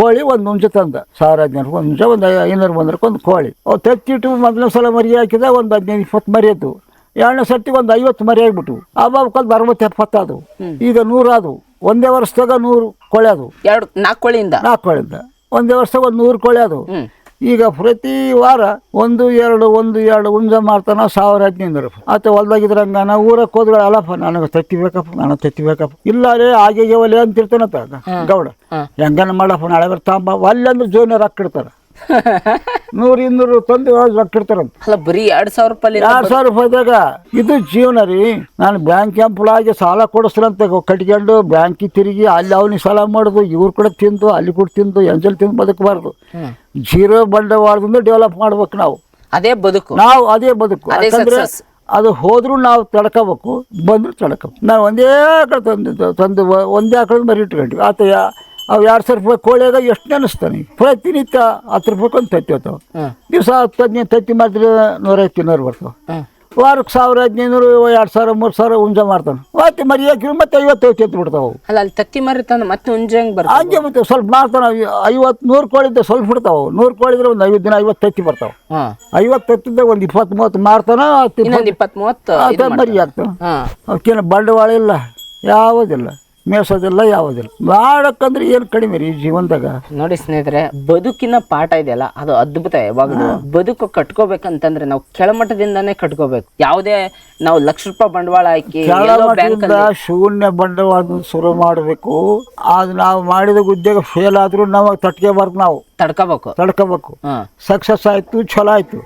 ಕೋಳಿ ಒಂದು ಮುಂಚೆ ತಂದ. ಸಾವಿರ ಹದಿನೈದು ಒಂದು ಮುಂಚೆ ಒಂದು ಐನೂರು ಬಂದ್ರಕ್ಕೆ ಒಂದು ಕೋಳಿ. ಅವು ತೆತ್ತಿಟ್ಟು ಮೊದಲನೇ ಸಲ ಮರಿ ಹಾಕಿದ ಒಂದು ಹದಿನೈದು ಇಪ್ಪತ್ತು ಮರಿ ಆಯ್ತು ಎರಡನೇ ಸರ್ತಿ ಒಂದು ಐವತ್ತು ಮರಿ ಆಗ್ಬಿಟ್ಟು ಅಬ್ಬಾಬ್ ಅರವತ್ತು ಎಪ್ಪತ್ತಾದವು ಈಗ ನೂರಾದವು ಒಂದೇ ವರ್ಷದಾಗ ನೂರು ಕೋಳಿ ಅದು ಎರಡು ನಾಲ್ಕು ಕೋಳಿಯಿಂದ? ನಾಲ್ಕು ಕೋಳಿಯಿಂದ. ಒಂದೇ ವರ್ಷದಾಗ ಒಂದು ನೂರು ಕೋಳಿ ಅದು ಈಗ ಪ್ರತಿ ವಾರ ಒಂದು ಎರಡು ಒಂದು ಎರಡು ಉಂಜ ಮಾಡ್ತಾನ ಸಾವಿರ ಹದಿನೈದು ರೂಪಾಯಿ ಆತ ಹೊಲ್ದಾಗಿದ್ರಂಗ ನಾ ಊರಕ್ಕೆ ಹೋದ್ರೆ ಅಲ್ಲಪ್ಪ ನನಗೆ ತತ್ತಿಬೇಕಪ್ಪ ನನಗೆ ತತ್ತಿ ಬೇಕಪ್ಪ. ಇಲ್ಲ ರೇ ಹಾಗೆ ಒಲೆ ಅಂತಿರ್ತಾನತ್ತ ಗೌಡ. ಹೆಂಗನ ಮಾಡಪ್ಪ ನಾಳೆ ಬರ್ತಾಂಬ ಒಲ್ಲೆ ಅಂದ್ರೆ ಜೋನ ರೊಕ್ಕ ಇಡ್ತಾರ. ನೂರು ಇನ್ನೂರು ತಂದು ರೊಕ್ಕ ಇಡ್ತಾರಂತ. ಅಲ್ಲ ಬರೀ ಎರಡು ಸಾವಿರ ರೂಪಾಯಿ ಎರಡು ಸಾವಿರ ರೂಪಾಯಿದಾಗ ಇದು ಜೀವನ ರೀ. ನಾನು ಬ್ಯಾಂಕ್ ಎಂಪ್ಲಾಗಿ ಸಾಲ ಕೊಡಿಸ್ರಂತ ಕಟ್ಕೊಂಡು ಬ್ಯಾಂಕಿಗೆ ತಿರುಗಿ ಅಲ್ಲಿ ಅವನಿಗೆ ಸಾಲ ಮಾಡೋದು ಇವ್ರ ಕೂಡ ತಿಂದು ಅಲ್ಲಿ ಕೂಡ ತಿಂದು ಎಂಜಲ್ ತಿಂದು ಬದುಕಬಾರ್ದು. ಜೀರೋ ಬಂಡವಾಳದಿಂದ ಡೆವಲಪ್ ಮಾಡ್ಬೇಕು ನಾವು. ಅದೇ ಬದುಕು. ನಾವು ಅದೇ ಬದುಕು. ಅದೇ ಯಾಕಂದ್ರೆ success. ಅದು ಹೋದ್ರೂ ನಾವು ತಡ್ಕೋಬೇಕು ಬಂದ್ರು ತಡ್ಕೋಬೇಕು. ನಾವು ಒಂದೇ ಆಕಳ ತಂದು ತಂದು ಒ- ಒಂದೇ ಆಕಳ ಮರಿ ಇಟ್ಕೊಂಡ್ವಿ. ಆತ ಯಾ- ಅವು ಎರಡು ಸಾವಿರ ರೂಪಾಯಿ ಕೋಳಿಯಾಗ ಎಷ್ಟು ನೆನೆಸ್ತಾನೆ? ಪ್ರತಿನಿತ್ಯ ಹತ್ತು ರೂಪಾಯಿಗೆ ಒಂದು ತತ್ತಿ ಹೋಗ್ತಾವ. ದಿವಸ ಹತ್ತು ಹದಿನೈದು ತತ್ತಿ ಮಾಡಿದ್ರೆ ನೂರೈವತ್ತು ಇನ್ನೂರು ಬರ್ತಾವೆ. ಹ್ಮ್. ವಾರಕ್ಕೆ ಸಾವಿರ ಹದಿನೈದು ಎರಡು ಸಾವಿರ ಮೂರು ಸಾವಿರ ಹುಂಜ ಮಾಡ್ತಾನೆ. ಮತ್ತೆ ಮರಿ ಹಾಕಿದ್ರೆ ಮತ್ತೆ ಐವತ್ತು ಎತ್ತು ಬಿಡ್ತಾವೆ. ಅಲ್ಲ ಅಲ್ಲಿ ತತ್ತಿ ಮರಿ ತಂದು ಮತ್ತೆ ಹುಂಜ ಬರ್ತಾವೆ ಹಾಗೆ ಹಂಗೆ ಮತ್ತೆ ಸ್ವಲ್ಪ ಮಾಡ್ತಾನೆ ಐವತ್ತು ನೂರು ಕೋಳಿದ್ದೆ ಸ್ವಲ್ಪ ಬಿಡ್ತಾವೆ. ನೂರು ಕೋಳಿದ್ರೆ ಒಂದು ಐವತ್ತು ದಿನ ಐವತ್ತು ತತ್ತಿ ಬರ್ತಾವೆ. ಹಾ. ಐವತ್ತು ತತ್ತಿದ್ದೆ ಒಂದು ಇಪ್ಪತ್ತು ಮೂವತ್ತು ಮಾರ್ತಾನೆ ಇಪ್ಪತ್ತು ಇಪ್ಪತ್ ಮೂವತ್ತು ಮರಿ ಆಗ್ತಾನೆ ಹಾ. ಅವಕ್ಕೇನು ಬಂಡವಾಳ ಇಲ್ಲ ಯಾವುದಿಲ್ಲ ಮೇಸೋದಿಲ್ಲ ಯಾವುದಿಲ್ಲ. ಮಾಡಕ್ಕಂದ್ರೆ ಏನು ಕಡಿಮೆ ರೀ ಜೀವನದಾಗ? ನೋಡಿ ಸ್ನೇಹಿತರೆ ಬದುಕಿನ ಪಾಠ ಇದೆಯಲ್ಲ ಅದು ಅದ್ಭುತ ಯಾವಾಗ ಬದುಕು ಕಟ್ಕೋಬೇಕಂತಂದ್ರೆ ನಾವು ಕೆಳಮಟ್ಟದಿಂದಾನೇ ಕಟ್ಕೋಬೇಕು. ಯಾವುದೇ ನಾವು ಲಕ್ಷ ರೂಪಾಯಿ ಬಂಡವಾಳ ಹಾಕಿ ಎಲ್ಲೋ ಶೂನ್ಯ ಬಂಡವಾಳ ಶುರು ಮಾಡಬೇಕು. ಅದು ನಾವು ಮಾಡಿದ ಉದ್ಯೋಗ ಫೇಲ್ ಆದರೂ ನಾವು ತಟ್ಕೋಬಾರ್ದು ನಾವು. ತಡ್ಕೋಬೇಕು. ತಡ್ಕೋಬೇಕು. ಹ್ಮ್. ಸಕ್ಸಸ್ ಆಯ್ತು ಚಲೋ ಆಯ್ತು.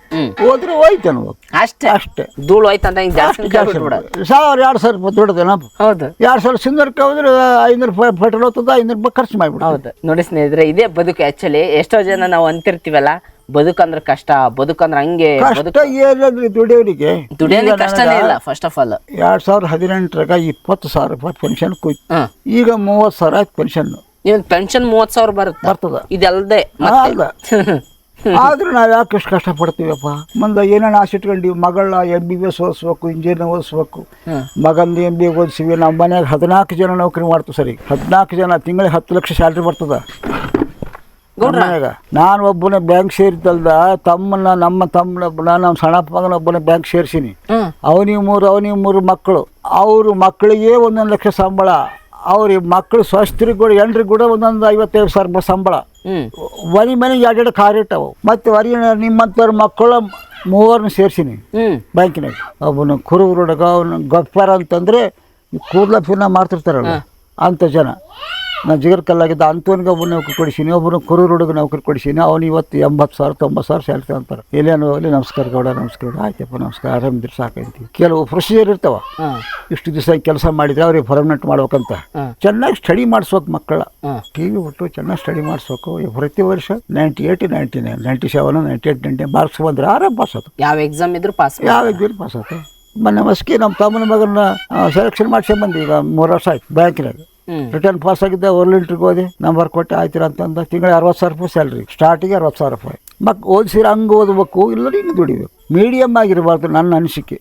ಹೋದ್ರೆ ಹೋಯ್ತು ಅನ್ಬೇಕು ಅಷ್ಟೇ. ಅಷ್ಟೇ. ಧೂಳು ಹೋಯ್ತು ಅಂತ ಹಿಂಗ್ ಜಾಸ್ತಿ ಬಿಡೋದು ಸಾವಿರ ಎರಡು ಸಾವಿರ ರೂಪಾಯಿ ದುಡ್ದೇನಪ್ಪ ಹೌದು. ಎರಡು ಸಾವಿರ ಸಿಂದರ್ಕ್ಕೆ ಹೋದ್ರೆ ಐನೂರು ರೂಪಾಯಿ ಪೆಟ್ರೋಲ್ ಹೋಗ್ತದ ಐನೂರು ರೂಪಾಯಿ ಖರ್ಚು ಮಾಡಿಬಿಡು ಹೌದು. ನೋಡಿ ಸ್ನೇಹಿತರೆ ಇದೇ ಬದುಕು ಆಕ್ಚುಲಿ ಎಷ್ಟೋ ಜನ ನಾವು ಅಂತಿರ್ತೀವಲ್ಲ ಬದುಕಂದ್ರೆ ಕಷ್ಟ ಬದುಕಂದ್ರೆ ಹಂಗೆ ಕಷ್ಟ ಏನಂದ್ರೆ ದುಡಿಯೋರಿಗೆ. ದುಡಿಯೋದು ಕಷ್ಟನೇ ಇಲ್ಲ ಫಸ್ಟ್ ಆಫ್ ಆಲ್ ಎರಡ್ ಸಾವಿರದ ಹದಿನೆಂಟರಾಗ ಇಪ್ಪತ್ತು ಸಾವಿರ ರೂಪಾಯಿ ಪೆನ್ಷನ್ ಕೂಯ್ತು. ಈಗ ಮೂವತ್ತು ಸಾವಿರ ಆಯ್ತು ಪೆನ್ಷನ್ ನೀವು ಪೆನ್ಷನ್ ಮೂವತ್ ಸಾವಿರ ಬರುತ್ತೆ? ಬರ್ತದ. ಇದಲ್ದೆ ಅಲ್ಲ (laughs) ಆದ್ರೂ ನಾವು ಯಾಕೆ ಇಷ್ಟು ಪಡ್ತೀವಪ್ಪ ಮುಂದೆ ಏನೇನು ಆಸೆ ಇಟ್ಕೊಂಡಿವಿ ಮಗಳ ಎಂ ಬಿ ಬಿ ಎಸ್ ಓದಿಸ್ಬೇಕು ಇಂಜಿನಿಯರ್ ಓದಿಸ್ಬೇಕು. ಮಗಂದು ಎಂ ಬಿ ಓದಿಸಿವಿ ನಮ್ಮ ಮನೆಯಾಗ ಹದಿನಾಲ್ಕು ಜನ ನೌಕರಿ ಮಾಡ್ತೀವಿ ಸರಿ. ಹದಿನಾಲ್ಕು ಜನ ತಿಂಗಳಿಗೆ ಹತ್ತು ಲಕ್ಷ ಸ್ಯಾಲ್ರಿ ಬರ್ತದ. ಮನೆಯಾಗ. ನಾನು ಒಬ್ಬನೇ ಬ್ಯಾಂಕ್ ಸೇರಿದ್ದಲ್ದ ತಮ್ಮನ್ನ ನಮ್ಮ ತಮ್ಮನೊಬ್ಬನ ನಮ್ಮ ಸಣ್ಣಪ್ಪನ ಮಗನೊಬ್ಬನ ಬ್ಯಾಂಕ್ ಸೇರಿಸೀನಿ. ಅವನಿಗೆ ಮೂರು ಅವನಿಗೆ ಮೂರು ಮಕ್ಕಳು ಅವರು ಮಕ್ಕಳಿಗೆ ಒಂದೊಂದು ಲಕ್ಷ ಸಂಬಳ. ಅವ್ರಿಗೆ ಮಕ್ಕಳು ಸ್ವಸ್ಥರಿಗೆ ಕೂಡ ಎಂಟ್ರಿಗೆ ಕೂಡ ಒಂದೊಂದು ಐವತ್ತೈದು ಸಾವಿರ ರೂಪಾಯಿ ಸಂಬಳ. ವರಿ ಮನೆ ಮನೆಗೆ ಎರಡೆರಡು ಕಾರ್ ಇಟ್ಟವು. ಮತ್ತು ಹೊರಗಿನ ನಿಮ್ಮಂಥವ್ರ ಮಕ್ಕಳು ಮೂವರನ್ನ ಸೇರಿಸೀನಿ ಬ್ಯಾಂಕಿನಾಗ. ಒಬ್ಬನು ಕುರುಬ ಹುಡುಗ ಅವನು ಅಂತಂದ್ರೆ ಅಂತಂದರೆ ಕೂದಲ ಪಿನ್ನ ಮಾಡ್ತಿರ್ತಾರಲ್ಲ ಅಂಥ ಜನ. ನಾನು ಜಿಗರ್ ಕಲ್ಲಾಗಿದ್ದ ಅಂಥವನಿಗೆ ಒಬ್ಬ ನೌಕರಿ ಕೊಡಿಸೀನಿ ಒಬ್ಬರು ಕುರೂರು ಹುಡುಗ ನೌಕರಿ ಕೊಡಿಸೀನಿ ಅವನು ಇವತ್ತು ಎಂಬತ್ತು ಸಾವಿರ ತೊಂಬತ್ತು ಸಾವಿರ ಸ್ಯಾಲ್ರಿ ಅಂತಾರೆ. ಎಲ್ಲೇನು ಹೋಗಲಿ ನಮಸ್ಕಾರ ಗೌಡ ನಮಸ್ಕಾರ ಆಯ್ತಪ್ಪ ನಮಸ್ಕಾರ ಆರಾಮಿದ್ರೆ ಸಾಕೈತಿ ಕೆಲವು ಪ್ರೊಸೀಜರ್ ಇರ್ತಾವ. ಇಷ್ಟು ದಿವಸ ಕೆಲಸ ಮಾಡಿದ್ರೆ ಅವ್ರಿಗೆ ಪರ್ಮನೆಂಟ್ ಮಾಡ್ಬೇಕಂತ. ಚೆನ್ನಾಗಿ ಸ್ಟಡಿ ಮಾಡಿಸ್ಬೇಕು ಮಕ್ಕಳ. ಟಿ ವಿ ಬಿಟ್ಟು ಚೆನ್ನಾಗಿ ಸ್ಟಡಿ ಮಾಡಿಸ್ಬೇಕು. ಪ್ರತಿ ವರ್ಷ ninety eight ninety nine ninety seven ninety eight ninety marks ಬಂದ್ರೆ ಆರಾಮ್ ಪಾಸ್ ಆಯ್ತು ಯಾವ ಎಕ್ಸಾಮ್ ಇದ್ರು ಪಾಸ್ ಯಾವ ಎಕ್ಸಾಮ್ ಪಾಸ್ ಆಯ್ತು ಮೊನ್ನೆ ಮಸ್ಕಿ ನಮ್ಮ ತಮ್ಮನ ಮಗನ ಸೆಲೆಕ್ಷನ್ ಮಾಡ್ಸ್ಕೊಂಬಂದು ಈಗ ಮೂರು ವರ್ಷ ಆಯ್ತು ಬ್ಯಾಂಕಿನಾಗ. ರಿಟರ್ನ್ ಪಾಸ್ ಆಗಿದ್ದೆ ಓರ್ಲಿಂಟ್ರಿಗೆ ಹೋದೆ. ನಂಬರ್ ಕೊಟ್ಟೆ, ಆಯ್ತಿರ ಅಂತಂದ. ತಿಂಗಳ ಅರವತ್ತು ಸಾವಿರ ರೂಪಾಯಿ ಸ್ಯಾಲ್ರಿ ಸ್ಟಾರ್ಟಿಗೆ ಅರವತ್ತು ಸಾವಿರ ರೂಪಾಯಿ. ಮಕ್ ಓದಿಸಿರ ಹಂಗೆ ಓದ್ಬೇಕು, ಇಲ್ಲ ಹಿಂಗೆ ದುಡಿಬೇಕು. ಮೀಡಿಯಮ್ ಆಗಿರಬಾರ್ದು ನನ್ನ ಅನಿಸಿಕೆ.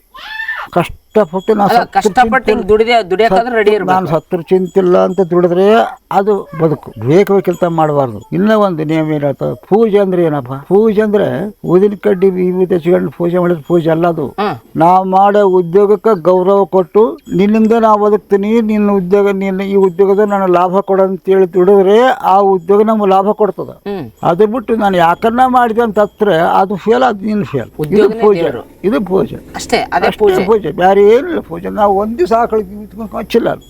ಕಷ್ಟಪಟ್ಟು ನಾನು ಅಲ್ಲ ಸತ್ತು ಕಷ್ಟಪಟ್ಟು ಹಿಂಗ್ ದುಡಿದೆ ದುಡಿಯಕಾದ್ರೆ ರೆಡಿ ಇರ್ಬೇಕು. ನಾನು ಚಿಂತಿಲ್ಲ ಅಂತ ದುಡಿದ್ರೆ ಅದು ಬದುಕು. ಬೇಕು ಕೆಲಸ ಮಾಡಬಾರ್ದು. ಇನ್ನ ಒಂದು ನಿಯಮ ಏನಾಗ್ತದೆ ಪೂಜೆ ಅಂದ್ರೆ ಏನಪ್ಪ? ಪೂಜೆ ಅಂದ್ರೆ ಊದಿನ ಕಡ್ಡಿ ವಿಭೂತಿ ಹಚ್ಕೊಂಡು ಪೂಜೆ ಮಾಡಿದ್ರೆ ಪೂಜೆ ಅಲ್ಲ ಅದು. ಹ್ಮ್ ನಾವು ಮಾಡೋ ಉದ್ಯೋಗಕ್ಕೆ ಗೌರವ ಕೊಟ್ಟು ನಿನ್ನಿಂದ ನಾವು ಬದುಕ್ತೀನಿ ನಿನ್ನ ಉದ್ಯೋಗ ನಿನ್ನ ಈ ಉದ್ಯೋಗದ ನಾನು ಲಾಭ ಕೊಡು ಅಂತೇಳಿ ದುಡಿದ್ರೆ ಆ ಉದ್ಯೋಗ ನಮ್ಗೆ ಲಾಭ ಕೊಡ್ತದ. ಹ್ಮ್. ಅದು ಬಿಟ್ಟು ನಾನು ಯಾಕನ್ನ ಮಾಡಿದೆ ಅಂತ ಅದು ಫೇಲ್ ಅದು ನಿನ್ನ ಫೇಲ್ ಇದು ಪೂಜೆ. ಇದು ಪೂಜೆ. ಅಷ್ಟೇ ಅದೇ ಅಷ್ಟೇ ಪೂಜೆ. ಪೂಜೆ. ಬೇರೆ ಏನಿಲ್ಲ ಪೂಜೆ. ನಾವು ಒಂದು ದಿವಸ ಆಕಳಿಗೆ ಹಚ್ಚಿಲ್ಲ ಅದು.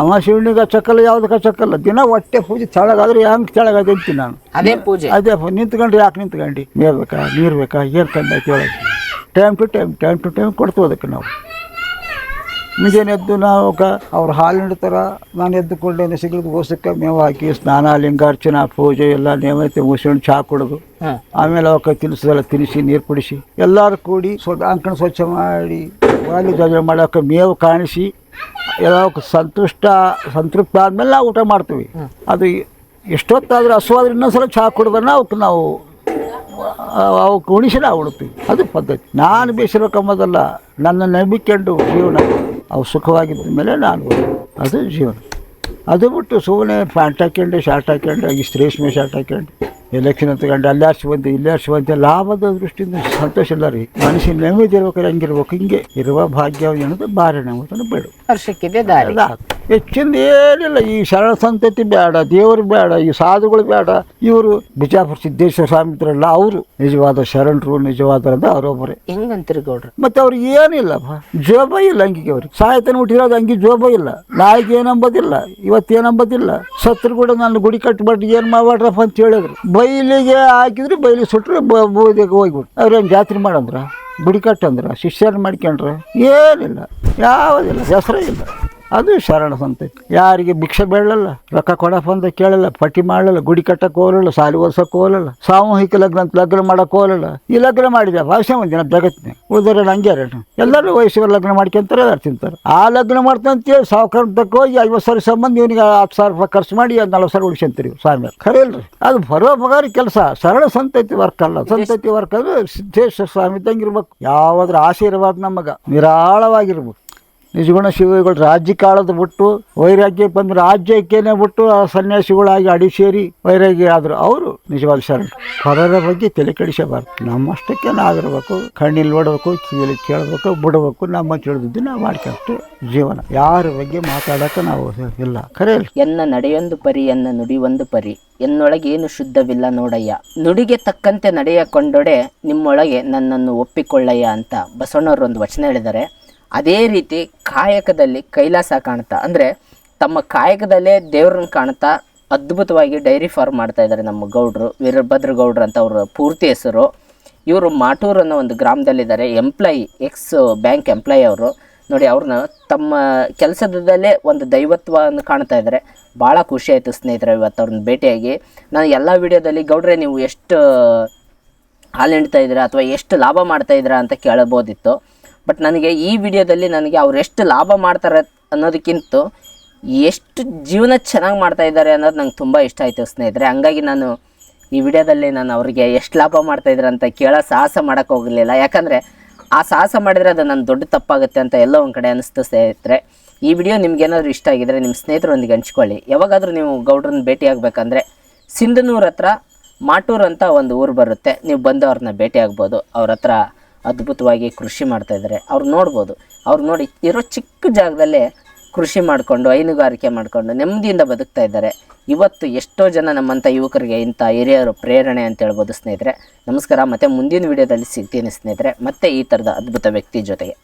ಅವ ಶಿವನಿಗೆ ಹಚ್ಚಕ್ಕಲ್ಲ ಯಾವ್ದು ಹಚ್ಚಕ್ಕಲ್ಲ. ದಿನ ಹೊಟ್ಟೆ ಪೂಜೆ ತೆಳಗಾದ್ರೆ ಹೆಂಗ್ ತೆಳಗಾದ ಅಂತೀನಿ ನಾನು. ಅದೇ ಪೂಜೆ. ಅದೇ ನಿಂತ್ಕೊಂಡ್ರಿ ಯಾಕೆ ನಿಂತ್ಕೊಂಡಿ? ನೀರ್ ಬೇಕಾ ನೀರ್ ಬೇಕಾ ಏರ್ ತಂದ ಕೇಳೋದು time to time time to time ಕೊಡ್ತೀವಿ ಅದಕ್ಕೆ ನಾವು. ಮುಂಜಾನೆ ಎದ್ದು ನಾವು ಕ ಅವ್ರು ಹಾಲು ನೀಡ್ತಾರ ನಾನು ಎದ್ದುಕೊಂಡೇನೆ ಸಿಗ್ಲಿಕ್ಕೆ ಗೋಸಕ್ಕೆ ಮೇವು ಹಾಕಿ ಸ್ನಾನ ಲಿಂಗಾರ್ಚನ ಪೂಜೆ ಎಲ್ಲ ನೇಮೈತೆ ಮುಸ್ಕೊಂಡು ಚಹಾ ಕುಡಿದು. ಆಮೇಲೆ ಅವಕ್ಕೆ ತಿನಿಸೋದೆಲ್ಲ ತಿನಿಸಿ ನೀರು ಕುಡಿಸಿ. ಎಲ್ಲರೂ ಕೂಡಿ ಸ್ವಲ್ಪ ಅಂಕಣ ಸ್ವಚ್ಛ ಮಾಡಿ ವಾಲಿ ಜಜ ಮಾಡೋಕೆ ಮೇವು ಕಾಣಿಸಿ ಎಲ್ಲ ಸಂತುಷ್ಟ ಸಂತೃಪ್ತ ಆದಮೇಲೆ ನಾವು ಊಟ ಮಾಡ್ತೀವಿ. ಅದು ಎಷ್ಟೊತ್ತಾದ್ರೆ ಹಸುವಾದ್ರೆ ಇನ್ನೊಂದ್ಸಲ ಚಹಾ ಕುಡ್ದನ್ನ ಅವಕ್ಕೆ ನಾವು ಅವಕ್ಕೆ ಉಣಿಸಿ ನಾವು ಉಣ್ತೀವಿ. ಅದು ಪದ್ಧತಿ. ನಾನು ಬೇಯಿಸಿರೋಕಂಬುದಲ್ಲ ನನ್ನ ನಂಬಿಕೊಂಡು ಜೀವನ ಅವು ಸುಖವಾಗಿದ್ದ ಮೇಲೆ ನಾನು ಅದು ಜೀವನ. ಅದು ಬಿಟ್ಟು ಸುಮ್ಮನೆ ಪ್ಯಾಂಟ್ ಹಾಕ್ಯಂಡು ಶಾರ್ಟ್ ಹಾಕ್ಯಂಡು ಈ ರೇಷ್ಮೆ ಶಾರ್ಟ್ ಹಾಕ್ಯಂಡು. ಎಲೆಕ್ಷನ್ ತಗೊಂಡು ಅಲ್ಲಿ ಆರ್ಸಿ ಬಂದು ಇಲ್ಲಿ ಲಾಭದ ದೃಷ್ಟಿಯಿಂದ ಸಂತೋಷ ಇಲ್ಲ ರೀ ಮನಸ್ಸಿನ ನೆಮ್ಮದಿ ಇರ್ಬೇಕಾದ್ರೆ ಹಂಗಿರ್ಬೇಕು ಹಿಂಗೆ ಇರುವ ಭಾಗ್ಯ ಅನ್ನೋದು ಬಾರಿ ನೆಮ್ಮದನ್ನು ಬೇಡ. ವರ್ಷಕ್ಕಿದೆ ದಾರಿ. ಹೆಚ್ಚಿಂದ ಏನಿಲ್ಲ ಈ ಶರಣ ಸಂತತಿ ಬೇಡ ದೇವರು ಬೇಡ ಈ ಸಾಧುಗಳು ಬೇಡ ಇವರು ಬಿಜಾಪುರ ಸಿದ್ದೇಶ್ವರ ಸ್ವಾಮಿತ್ರಲ್ಲ ಅವರು. ನಿಜವಾದ ಶರಣರು ನಿಜವಾದ ಅವರೊಬ್ಬರೇ. ಹೆಂಗಂತೀರಿ ಗೌಡ್ರು? ಮತ್ತೆ ಅವ್ರಿಗೆ ಏನಿಲ್ಲಪ್ಪ ಜೋಬ ಇಲ್ಲ ಅಂಗಿಗೆ ಅವ್ರಿಗೆ. ಸಾಯತನ ಹುಟ್ಟಿರೋದು ಅಂಗಿ ಜೋಬ ಇಲ್ಲ. ನಾಯಿಗೆ ಏನಂಬೋದಿಲ್ಲ ಇವತ್ತೇನಂಬೋದಿಲ್ಲ. ಸತ್ರು ಕೂಡ ನಾನು ಗುಡಿ ಕಟ್ಟಬಾರ್ದು ಏನು ಮಾಡ್ರಪ್ಪ ಅಂತ ಹೇಳಿದ್ರು. ಬೈಲಿಗೆ ಹಾಕಿದ್ರೆ ಬೈಲಿ ಸುಟ್ಟರೆ ಬೂದಿಗೆ ಹೋಗ್ಬಿಟ್ಟು ಅವ್ರೇನು ಜಾತ್ರೆ ಮಾಡಂದ್ರ? ಬುಡಿಕಟ್ಟಂದ್ರ ಕಟ್ಟಂದ್ರ? ಶಿಷ್ಯರು ಮಾಡ್ಕೊಂಡ್ರ? ಏನಿಲ್ಲ. ಯಾವುದಿಲ್ಲ. ಹೆಸರೇ ಇಲ್ಲ. ಅದು ಶರಣ ಸಂತತಿ ಯಾರಿಗೆ ಭಿಕ್ಷೆ ಬೇಡಲ್ಲ, ರೊಕ್ಕ ಕೊಡಪ್ಪ ಅಂತ ಕೇಳಲ್ಲ, ಪಟ್ಟಿ ಮಾಡಲ್ಲ, ಗುಡಿ ಕಟ್ಟಕ್ಕೆ ಹೋಗಲ್ಲ, ಸಾಲಿ ಓದ್ಸಕ್ಕೆ ಹೋಗಲ್ಲ, ಸಾಮೂಹಿಕ ಲಗ್ನ ಲಗ್ನ ಮಾಡಕ್ಕೆ ಹೋಗಲ್ಲ. ಈ ಲಗ್ನ ಮಾಡಿದ ಭಾಷೆ ಒಂದಿನ ಜಗತ್ತಿನ. ಉಳಿದ್ರೆ ಹಂಗೆ ಎಲ್ಲರೂ ವಯಸ್ಸಿಗೆ ಲಗ್ನ ಮಾಡ್ಕೊಂತಾರೆ, ಎಲ್ಲರೂ ತಿಂತಾರೆ. ಆ ಲಗ್ನ ಮಾಡ್ತಂತೇಳಿ ಸಾವುಕಾರ ಹೋಗಿ ಐವತ್ತು ಸಾವಿರ ಸಂಬಂಧ ಇವನಿಗೆ ಹತ್ತು ಸಾವಿರ ರೂಪಾಯಿ ಖರ್ಚು ಮಾಡಿ ನಲ್ವತ್ತು ಸಾವಿರ ಉಳಿಸ್ಕೊಂತೀರಿ ಸ್ವಾಮಿ ಖರೆ ಇಲ್ರಿ ಅದು ಬರೋಬಗಾರಿ ಕೆಲಸ. ಸರಳ ಸಂತತಿ ವರ್ಕ್ ಅಲ್ಲ. ಸಂತತಿ ವರ್ಕ್ ಅಂದ್ರೆ ಸಿದ್ದೇಶ್ವರ ಸ್ವಾಮಿ ತಂಗಿರ್ಬೇಕು. ಯಾವಾದ್ರೂ ಆಶೀರ್ವಾದ ನಮಗೆ ನಿರಾಳವಾಗಿರ್ಬೇಕು. ನಿಜಗುಣ ಶಿವಗಳು ರಾಜ್ಯ ಕಾಲದ ಬಿಟ್ಟು ವೈರಾಗ್ಯಕ್ಕೆ ಬಂದು ರಾಜ್ಯಕ್ಕೇನೆ ಬಿಟ್ಟು ಆ ಸನ್ಯಾಸಿಗಳಾಗಿ ಅಡಿ ಸೇರಿ ವೈರಾಗ್ಯ ಆದರು ಅವರು ನಿಜವಾದ ಶರಣ. ಪರರ ಬಗ್ಗೆ ತಲೆ ಕೆಡಿಸಬಾರ್ದು. ನಮ್ಮಷ್ಟಕ್ಕೆ ನಾವಿರಬೇಕು ಕಣ್ಣಲ್ಲಿ ನೋಡಬೇಕು ಕಿವಿಯಲ್ಲಿ ಕೇಳಬೇಕು, ಬಿಡಬೇಕು, ನಮ್ಮ ತಿಳಿದಿದ್ದು ನಾವು ಮಾಡ್ಕೊಂಡ್ರೆ ಜೀವನ. ಯಾರ ಬಗ್ಗೆ ಮಾತಾಡೋಕೆ ನಾವು ಇಲ್ಲ. ಖರೆ ಎನ್ನ ನಡೆಯೊಂದು ಪರಿ, ಎನ್ನ ಒಂದು ಪರಿ. ಎನ್ನೊಳಗೆ ಏನು ಶುದ್ಧವಿಲ್ಲ ನೋಡಯ್ಯ. ನುಡಿಗೆ ತಕ್ಕಂತೆ ನಡೆಯ ಕೊಂಡೊಡೆ ನಿಮ್ಮೊಳಗೆ ನನ್ನನ್ನು ಒಪ್ಪಿಕೊಳ್ಳಯ್ಯ ಅಂತ ಬಸವಣ್ಣವರು ಒಂದು ವಚನ ಹೇಳಿದ್ದಾರೆ. ಅದೇ ರೀತಿ ಕಾಯಕದಲ್ಲಿ ಕೈಲಾಸ ಕಾಣ್ತಾ ಅಂದರೆ ತಮ್ಮ ಕಾಯಕದಲ್ಲೇ ದೇವ್ರನ್ನ ಕಾಣ್ತಾ ಅದ್ಭುತವಾಗಿ ಡೈರಿ ಫಾರ್ಮ್ ಮಾಡ್ತಾ ಇದ್ದಾರೆ ನಮ್ಮ ಗೌಡ್ರು ವೀರಭದ್ರ ಗೌಡ್ರು ಅಂತ ಅವರ ಪೂರ್ತಿ ಹೆಸರು. ಇವರು ಮಾಟೂರು ಅನ್ನೋ ಒಂದು ಗ್ರಾಮದಲ್ಲಿದ್ದಾರೆ ಎಂಪ್ಲಾಯಿ ಎಕ್ಸ್ ಬ್ಯಾಂಕ್ ಎಂಪ್ಲಾಯಿ ಅವರು. ನೋಡಿ, ಅವ್ರನ್ನ ತಮ್ಮ ಕೆಲಸದಲ್ಲೇ ಒಂದು ದೈವತ್ವವನ್ನು ಕಾಣ್ತಾ ಇದ್ದಾರೆ. ಭಾಳ ಖುಷಿ ಆಯಿತು ಸ್ನೇಹಿತರೆ ಇವತ್ತು ಅವ್ರನ್ನ ಭೇಟಿಯಾಗಿ. ನಾನು ಎಲ್ಲ ವಿಡಿಯೋದಲ್ಲಿ, ಗೌಡ್ರೆ, ನೀವು ಎಷ್ಟು ಹಾಲು ಇಡ್ತಾ ಇದ್ದೀರಾ ಅಥವಾ ಎಷ್ಟು ಲಾಭ ಮಾಡ್ತಾ ಇದ್ದೀರಾ ಅಂತ ಕೇಳಬಹುದಿತ್ತು. ಬಟ್ ನನಗೆ ಈ ವಿಡಿಯೋದಲ್ಲಿ ನನಗೆ ಅವ್ರು ಎಷ್ಟು ಲಾಭ ಮಾಡ್ತಾರೆ ಅನ್ನೋದಕ್ಕಿಂತ ಎಷ್ಟು ಜೀವನ ಚೆನ್ನಾಗಿ ಮಾಡ್ತಾ ಇದ್ದಾರೆ ಅನ್ನೋದು ನಂಗೆ ತುಂಬ ಇಷ್ಟ ಆಯಿತು ಸ್ನೇಹಿತರೆ. ಹಂಗಾಗಿ ನಾನು ಈ ವಿಡಿಯೋದಲ್ಲಿ ನಾನು ಅವರಿಗೆ ಎಷ್ಟು ಲಾಭ ಮಾಡ್ತಾ ಇದ್ದಾರೆ ಅಂತ ಕೇಳೋ ಸಾಹಸ ಮಾಡೋಕ್ಕೆ ಹೋಗಲಿಲ್ಲ. ಯಾಕಂದರೆ ಆ ಸಾಹಸ ಮಾಡಿದರೆ ಅದು ನನ್ನ ದೊಡ್ಡ ತಪ್ಪಾಗುತ್ತೆ ಅಂತ ಎಲ್ಲೋ ಒಂದು ಕಡೆ ಅನಿಸ್ತು ಸ್ನೇಹಿತರೆ. ಈ ವಿಡಿಯೋ ನಿಮ್ಗೇನಾದರೂ ಇಷ್ಟ ಆಗಿದರೆ ನಿಮ್ಮ ಸ್ನೇಹಿತರೊಂದಿಗೆ ಹಂಚ್ಕೊಳ್ಳಿ. ಯಾವಾಗಾದರೂ ನೀವು ಗೌಡ್ರನ್ನ ಭೇಟಿ ಆಗಬೇಕಂದ್ರೆ ಸಿಂಧನೂರ್ ಹತ್ರ ಮಾಟೂರ್ ಅಂತ ಒಂದು ಊರು ಬರುತ್ತೆ. ನೀವು ಬಂದು ಅವ್ರನ್ನ ಭೇಟಿ ಆಗ್ಬೋದು. ಅವ್ರ ಹತ್ರ ಅದ್ಭುತವಾಗಿ ಕೃಷಿ ಮಾಡ್ತಾಯಿದ್ದಾರೆ ಅವ್ರು ನೋಡ್ಬೋದು. ಅವ್ರು ನೋಡಿ ಇರೋ ಚಿಕ್ಕ ಜಾಗದಲ್ಲೇ ಕೃಷಿ ಮಾಡಿಕೊಂಡು, ಹೈನುಗಾರಿಕೆ ಮಾಡಿಕೊಂಡು ನೆಮ್ಮದಿಯಿಂದ ಬದುಕ್ತಾ ಇದ್ದಾರೆ. ಇವತ್ತು ಎಷ್ಟೋ ಜನ ನಮ್ಮಂಥ ಯುವಕರಿಗೆ ಇಂಥ ಹಿರಿಯರು ಪ್ರೇರಣೆ ಅಂತ ಹೇಳ್ಬೋದು ಸ್ನೇಹಿತರೆ. ನಮಸ್ಕಾರ. ಮತ್ತು ಮುಂದಿನ ವಿಡಿಯೋದಲ್ಲಿ ಸಿಗ್ತೀನಿ ಸ್ನೇಹಿತರೆ. ಮತ್ತೆ ಈ ಥರದ ಅದ್ಭುತ ವ್ಯಕ್ತಿ ಜೊತೆಗೆ.